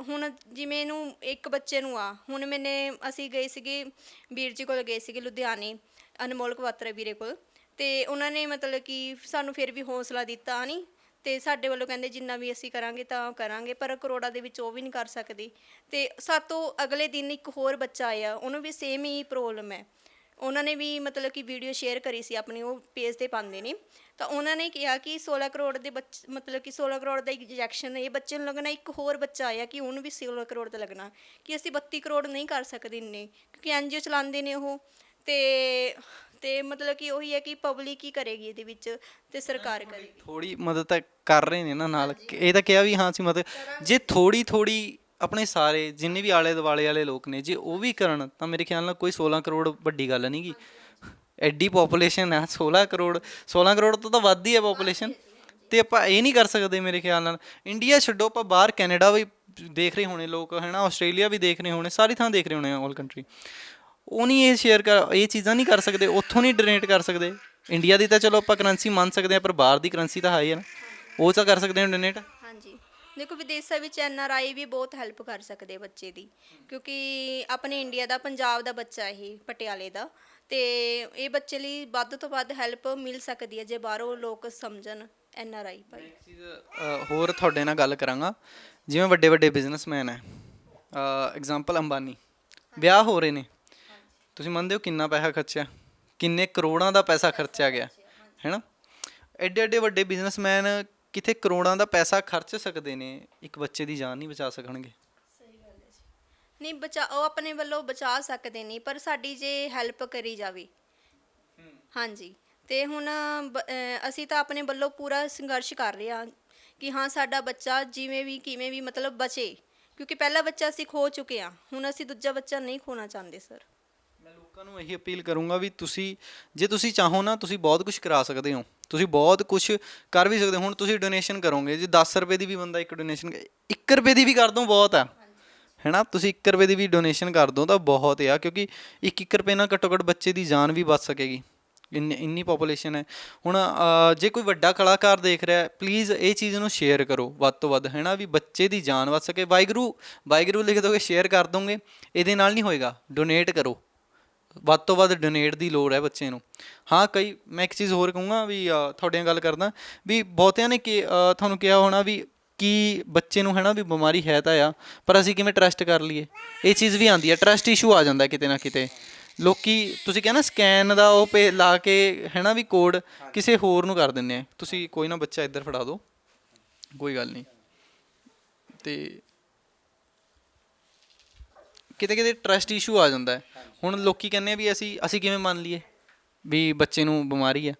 ਹੁਣ ਜਿਵੇਂ ਇਹਨੂੰ ਇੱਕ ਬੱਚੇ ਨੂੰ ਆ, ਹੁਣ ਮੈਨੇ ਅਸੀਂ ਗਏ ਸੀਗੇ, ਵੀਰ ਜੀ ਕੋਲ ਗਏ ਸੀਗੇ ਲੁਧਿਆਣੇ, ਅਨਮੋਲ ਕਵਾਤਰਾ ਵੀਰੇ ਕੋਲ, ਤੇ ਉਹਨਾਂ ਨੇ ਮਤਲਬ ਕਿ ਸਾਨੂੰ ਫਿਰ ਵੀ ਹੌਸਲਾ ਦਿੱਤਾ, ਹਨੀ? ਤੇ ਸਾਡੇ ਵੱਲੋਂ ਕਹਿੰਦੇ ਜਿੰਨਾ ਵੀ ਅਸੀਂ ਕਰਾਂਗੇ ਤਾਂ ਕਰਾਂਗੇ, ਪਰ ਕਰੋੜਾਂ ਦੇ ਵਿੱਚ ਉਹ ਵੀ ਨਹੀਂ ਕਰ ਸਕਦੀ। ਤੇ ਸਾਤੋਂ ਅਗਲੇ ਦਿਨ ਇੱਕ ਹੋਰ ਬੱਚਾ ਆਇਆ, ਉਹਨੂੰ ਵੀ ਸੇਮ ਹੀ ਪ੍ਰੋਬਲਮ ਹੈ। ਉਹਨਾਂ ਨੇ ਵੀ ਮਤਲਬ ਕਿ ਵੀਡੀਓ ਸ਼ੇਅਰ ਕਰੀ ਸੀ ਆਪਣੀ, ਉਹ ਪੇਜ ਤੇ ਪਾਉਂਦੇ ਨੇ। ਤਾਂ ਉਹਨਾਂ ਨੇ ਕਿਹਾ ਕਿ 16 ਕਰੋੜ ਦੇ ਬੱਚ, ਮਤਲਬ ਕਿ 16 ਕਰੋੜ ਦਾ ਇੰਜੈਕਸ਼ਨ ਇਹ ਬੱਚੇ ਨੂੰ ਲੱਗਣਾ ਇੱਕ ਹੋਰ ਬੱਚਾ ਆਇਆ ਕਿ ਉਹਨੂੰ ਵੀ 16 ਕਰੋੜ ਦਾ ਲੱਗਣਾ, ਕਿ ਅਸੀਂ 32 ਕਰੋੜ ਨਹੀਂ ਕਰ ਸਕਦੇ ਇੰਨੇ, ਕਿਉਂਕਿ ਐਨਜੀਓ ਚਲਾਉਂਦੇ ਨੇ ਉਹ। ਤੇ ਤੇ ਮਤਲਬ ਕਿ ਉਹੀ ਹੈ ਕਿ ਪਬਲਿਕ ਹੀ ਕਰੇਗੀ ਇਹਦੇ ਵਿੱਚ ਤੇ ਸਰਕਾਰ ਕਰੇਗੀ। ਥੋੜੀ ਮਦਦ ਤਾਂ ਕਰ ਰਹੇ ਨੇ ਨਾ ਨਾਲ। ਇਹ ਤਾਂ ਕਿਹਾ ਵੀ ਹਾਂ ਅਸੀਂ ਮਦਦ। ਜੇ ਥੋੜੀ ਥੋੜੀ ਆਪਣੇ ਸਾਰੇ ਜਿੰਨੇ ਵੀ ਆਲੇ ਦੁਆਲੇ ਵਾਲੇ ਲੋਕ ਨੇ ਜੇ ਉਹ ਵੀ ਕਰਨ ਤਾਂ ਮੇਰੇ ਖਿਆਲ ਨਾਲ ਕੋਈ 16 ਕਰੋੜ ਵੱਡੀ ਗੱਲ ਨਹੀਂਗੀ ਐਡੀ ਪੋਪੂਲੇਸ਼ਨ ਹੈ 16 ਕਰੋੜ 16 ਕਰੋੜ ਤੋਂ ਤਾਂ ਵੱਧ ਹੀ ਹੈ ਪੋਪੂਲੇਸ਼ਨ ਤੇ ਆਪਾਂ ਇਹ ਨਹੀਂ ਕਰ ਸਕਦੇ ਮੇਰੇ ਖਿਆਲ ਨਾਲ। ਇੰਡੀਆ ਛੱਡੋ ਆਪਾਂ ਬਾਹਰ ਕੈਨੇਡਾ ਵੀ ਦੇਖ ਰਹੇ ਹੋਣੇ ਲੋਕ ਹੈਨਾ? ਆਸਟ੍ਰੇਲੀਆ ਵੀ ਦੇਖ ਰਹੇ ਹੋਣੇ ਸਾਰੀ ਥਾਂ ਦੇਖ ਰਹੇ ਹੋਣੇ ਆਲ ਕੰਟਰੀ ਉਹ ਨਹੀਂ ਇਹ ਸ਼ੇਅਰ ਕਰ ਇਹ ਚੀਜ਼ਾਂ ਨਹੀਂ ਕਰ ਸਕਦੇ ਉੱਥੋਂ ਨਹੀਂ ਡੋਨੇਟ ਕਰ ਸਕਦੇ। ਇੰਡੀਆ ਦੀ ਤਾਂ ਚਲੋ ਆਪਾਂ ਕਰੰਸੀ ਮੰਨ ਸਕਦੇ ਆ ਪਰ ਬਾਹਰ ਦੀ ਕਰੰਸੀ ਤਾਂ ਹਾਈ ਹੈ ਨਾ। ਉਹ ਤਾਂ ਕਰ ਸਕਦੇ ਹਾਂ ਡੋਨੇਟ ਹਾਂਜੀ। ਦੇਖੋ ਵਿਦੇਸ਼ਾਂ ਵਿੱਚ ਐਨ ਆਰ ਆਈ ਵੀ ਬਹੁਤ ਹੈਲਪ ਕਰ ਸਕਦੇ ਬੱਚੇ ਦੀ। ਕਿਉਂਕਿ ਆਪਣੇ ਇੰਡੀਆ ਦਾ ਪੰਜਾਬ ਦਾ ਬੱਚਾ ਇਹ ਪਟਿਆਲੇ ਦਾ। ਤੇ ਇਹ ਬੱਚੇ ਲਈ ਵੱਧ ਤੋਂ ਵੱਧ ਹੈਲਪ ਮਿਲ ਸਕਦੀ ਹੈ ਜੇ ਬਾਹਰੋਂ ਲੋਕ ਸਮਝਣ ਐਨ ਆਰ ਆਈ ਭਾਈ। ਇੱਕ ਚੀਜ਼ ਅ, ਹੋਰ ਤੁਹਾਡੇ ਨਾਲ ਗੱਲ ਕਰਾਂਗਾ। ਜਿਵੇਂ ਵੱਡੇ ਵੱਡੇ ਬਿਜ਼ਨਸਮੈਨ ਹੈ ਐਗਜ਼ਾਮਪਲ ਅੰਬਾਨੀ। ਵਿਆਹ ਹੋ ਰਹੇ ਨੇ। ਤੁਸੀਂ ਮੰਨਦੇ ਹੋ ਕਿੰਨਾ ਪੈਸਾ ਖਰਚਿਆ? ਕਿੰਨੇ ਕਰੋੜਾਂ ਦਾ ਪੈਸਾ ਖਰਚਿਆ ਗਿਆ, ਹੈਨਾ? ਐਡੇ ਐਡੇ ਵੱਡੇ ਬਿਜ਼ਨਸਮੈਨ ਕਿਥੇ ਕਰੋੜਾਂ ਦਾ ਪੈਸਾ ਖਰਚ ਸਕਦੇ ਨੇ? ਇੱਕ ਬੱਚੇ ਦੀ ਜਾਨ ਨਹੀਂ ਬਚਾ ਸਕਣਗੇ। ਨਹੀਂ, ਬਚਾ, ਉਹ ਆਪਣੇ ਵੱਲੋਂ ਬਚਾ ਸਕਦੇ ਨਹੀਂ, ਪਰ ਸਾਡੀ ਜੇ ਹੈਲਪ ਕਰੀ ਜਾਵੇ। ਹਾਂਜੀ। ਤੇ ਹੁਣ, ਬ- ਅਹ, ਅਸੀਂ ਤਾਂ ਆਪਣੇ ਵੱਲੋਂ ਪੂਰਾ ਸੰਘਰਸ਼ ਕਰ ਰਹੇ ਹਾਂ ਕਿ ਹਾਂ, ਸਾਡਾ ਬੱਚਾ ਜਿਵੇਂ ਵੀ, ਕਿਵੇਂ ਵੀ ਮਤਲਬ ਬਚੇ। ਕਿਉਂਕਿ ਪਹਿਲਾ ਬੱਚਾ ਅਸੀਂ ਖੋ ਚੁੱਕੇ ਹਾਂ। ਹੁਣ ਅਸੀਂ ਦੂਜਾ ਬੱਚਾ ਨਹੀਂ ਖੋਣਾ ਚਾਹੁੰਦੇ, ਸਰ। ਲੋਕਾਂ ਨੂੰ ਇਹੀ ਅਪੀਲ ਕਰੂੰਗਾ ਵੀ ਤੁਸੀਂ, ਜੇ ਤੁਸੀਂ ਚਾਹੋ ਨਾ, ਤੁਸੀਂ ਬਹੁਤ ਕੁਝ ਕਰਾ ਸਕਦੇ ਹੋ। ਤੁਸੀਂ ਬਹੁਤ ਕੁਝ ਕਰ ਵੀ ਸਕਦੇ ਹੋ। ਹੁਣ ਤੁਸੀਂ ਡੋਨੇਸ਼ਨ ਕਰੋਗੇ, ਜੇ 10 ਰੁਪਏ ਦੀ ਵੀ ਬੰਦਾ ਇੱਕ ਡੋਨੇਸ਼ਨ 1 ਰੁਪਏ ਦੀ ਵੀ ਕਰ ਦੋ ਬਹੁਤ ਆ। ਹੈਨਾ? ਤੁਸੀਂ 1 ਰੁਪਏ ਦੀ ਵੀ ਡੋਨੇਸ਼ਨ ਕਰ ਦੋ ਤਾਂ ਬਹੁਤ ਆ, ਕਿਉਂਕਿ 1-1 ਰੁਪਏ ਨਾਲ ਘੱਟੋ ਘੱਟ ਬੱਚੇ ਦੀ ਜਾਨ ਵੀ ਬਚ ਸਕੇਗੀ। ਇੰਨੀ ਇੰਨੀ ਪੋਪੂਲੇਸ਼ਨ ਹੈ। ਹੁਣ ਜੇ ਕੋਈ ਵੱਡਾ ਕਲਾਕਾਰ ਦੇਖ ਰਿਹਾ ਪਲੀਜ਼ ਇਹ ਚੀਜ਼ ਨੂੰ ਸ਼ੇਅਰ ਕਰੋ ਵੱਧ ਤੋਂ ਵੱਧ, ਹੈਨਾ? ਵੀ ਬੱਚੇ ਦੀ ਜਾਨ ਬਚ ਸਕੇ। ਵਾਹਿਗੁਰੂ ਵਾਹਿਗੁਰੂ ਲਿਖ ਦੋਗੇ ਸ਼ੇਅਰ ਕਰ ਦੋਗੇ, ਇਹਦੇ ਨਾਲ ਨਹੀਂ ਹੋਏਗਾ। ਡੋਨੇਟ ਕਰੋ। ਵੱਧ ਤੋਂ ਵੱਧ ਡੋਨੇਟ ਦੀ ਲੋੜ ਹੈ ਬੱਚੇ ਨੂੰ। ਹਾਂ ਕਈ ਮੈਂ ਇੱਕ ਚੀਜ਼ ਹੋਰ ਕਹੂੰਗਾ ਵੀ ਅ, ਤੁਹਾਡੀਆਂ ਗੱਲ ਕਰਦਾ ਵੀ ਬਹੁਤਿਆਂ ਨੇ ਕਿ ਤੁਹਾਨੂੰ ਕਿਹਾ ਹੋਣਾ ਵੀ ਕੀ ਬੱਚੇ ਨੂੰ ਹੈਨਾ ਵੀ ਬਿਮਾਰੀ ਹੈ ਤਾਂ ਆ ਪਰ ਅਸੀਂ ਕਿਵੇਂ ਟਰਸਟ ਕਰ ਲਈਏ? ਇਹ ਚੀਜ਼ ਵੀ ਆਂਦੀ ਹੈ ਟਰਸਟ ਇਸ਼ੂ ਆ ਜਾਂਦਾ ਕਿਤੇ ਨਾ ਕਿਤੇ। ਲੋਕੀ ਤੁਸੀਂ ਕਹਿੰਦਾ ਸਕੈਨ ਦਾ ਉਹ ਪੇ ਲਾ ਕੇ ਹੈਨਾ ਵੀ ਕੋਡ ਕਿਸੇ ਹੋਰ ਨੂੰ ਕਰ ਦਿੰਦੇ ਆ। ਤੁਸੀਂ ਕੋਈ ਨਾ ਬੱਚਾ ਇੱਧਰ ਫੜਾ ਦਿਓ। ਕੋਈ ਗੱਲ ਨਹੀਂ। ਤੇ ਕਿਤੇ ਕਿਤੇ ਟਰਸਟ ਇਸ਼ੂ ਆ ਜਾਂਦਾ ਹੈ। ਹੁਣ ਲੋਕੀ ਕਹਿੰਦੇ ਆ ਵੀ ਅਸੀਂ ਅਸੀਂ ਕਿਵੇਂ ਮੰਨ ਲਈਏ ਵੀ ਬੱਚੇ ਨੂੰ ਬਿਮਾਰੀ ਆ।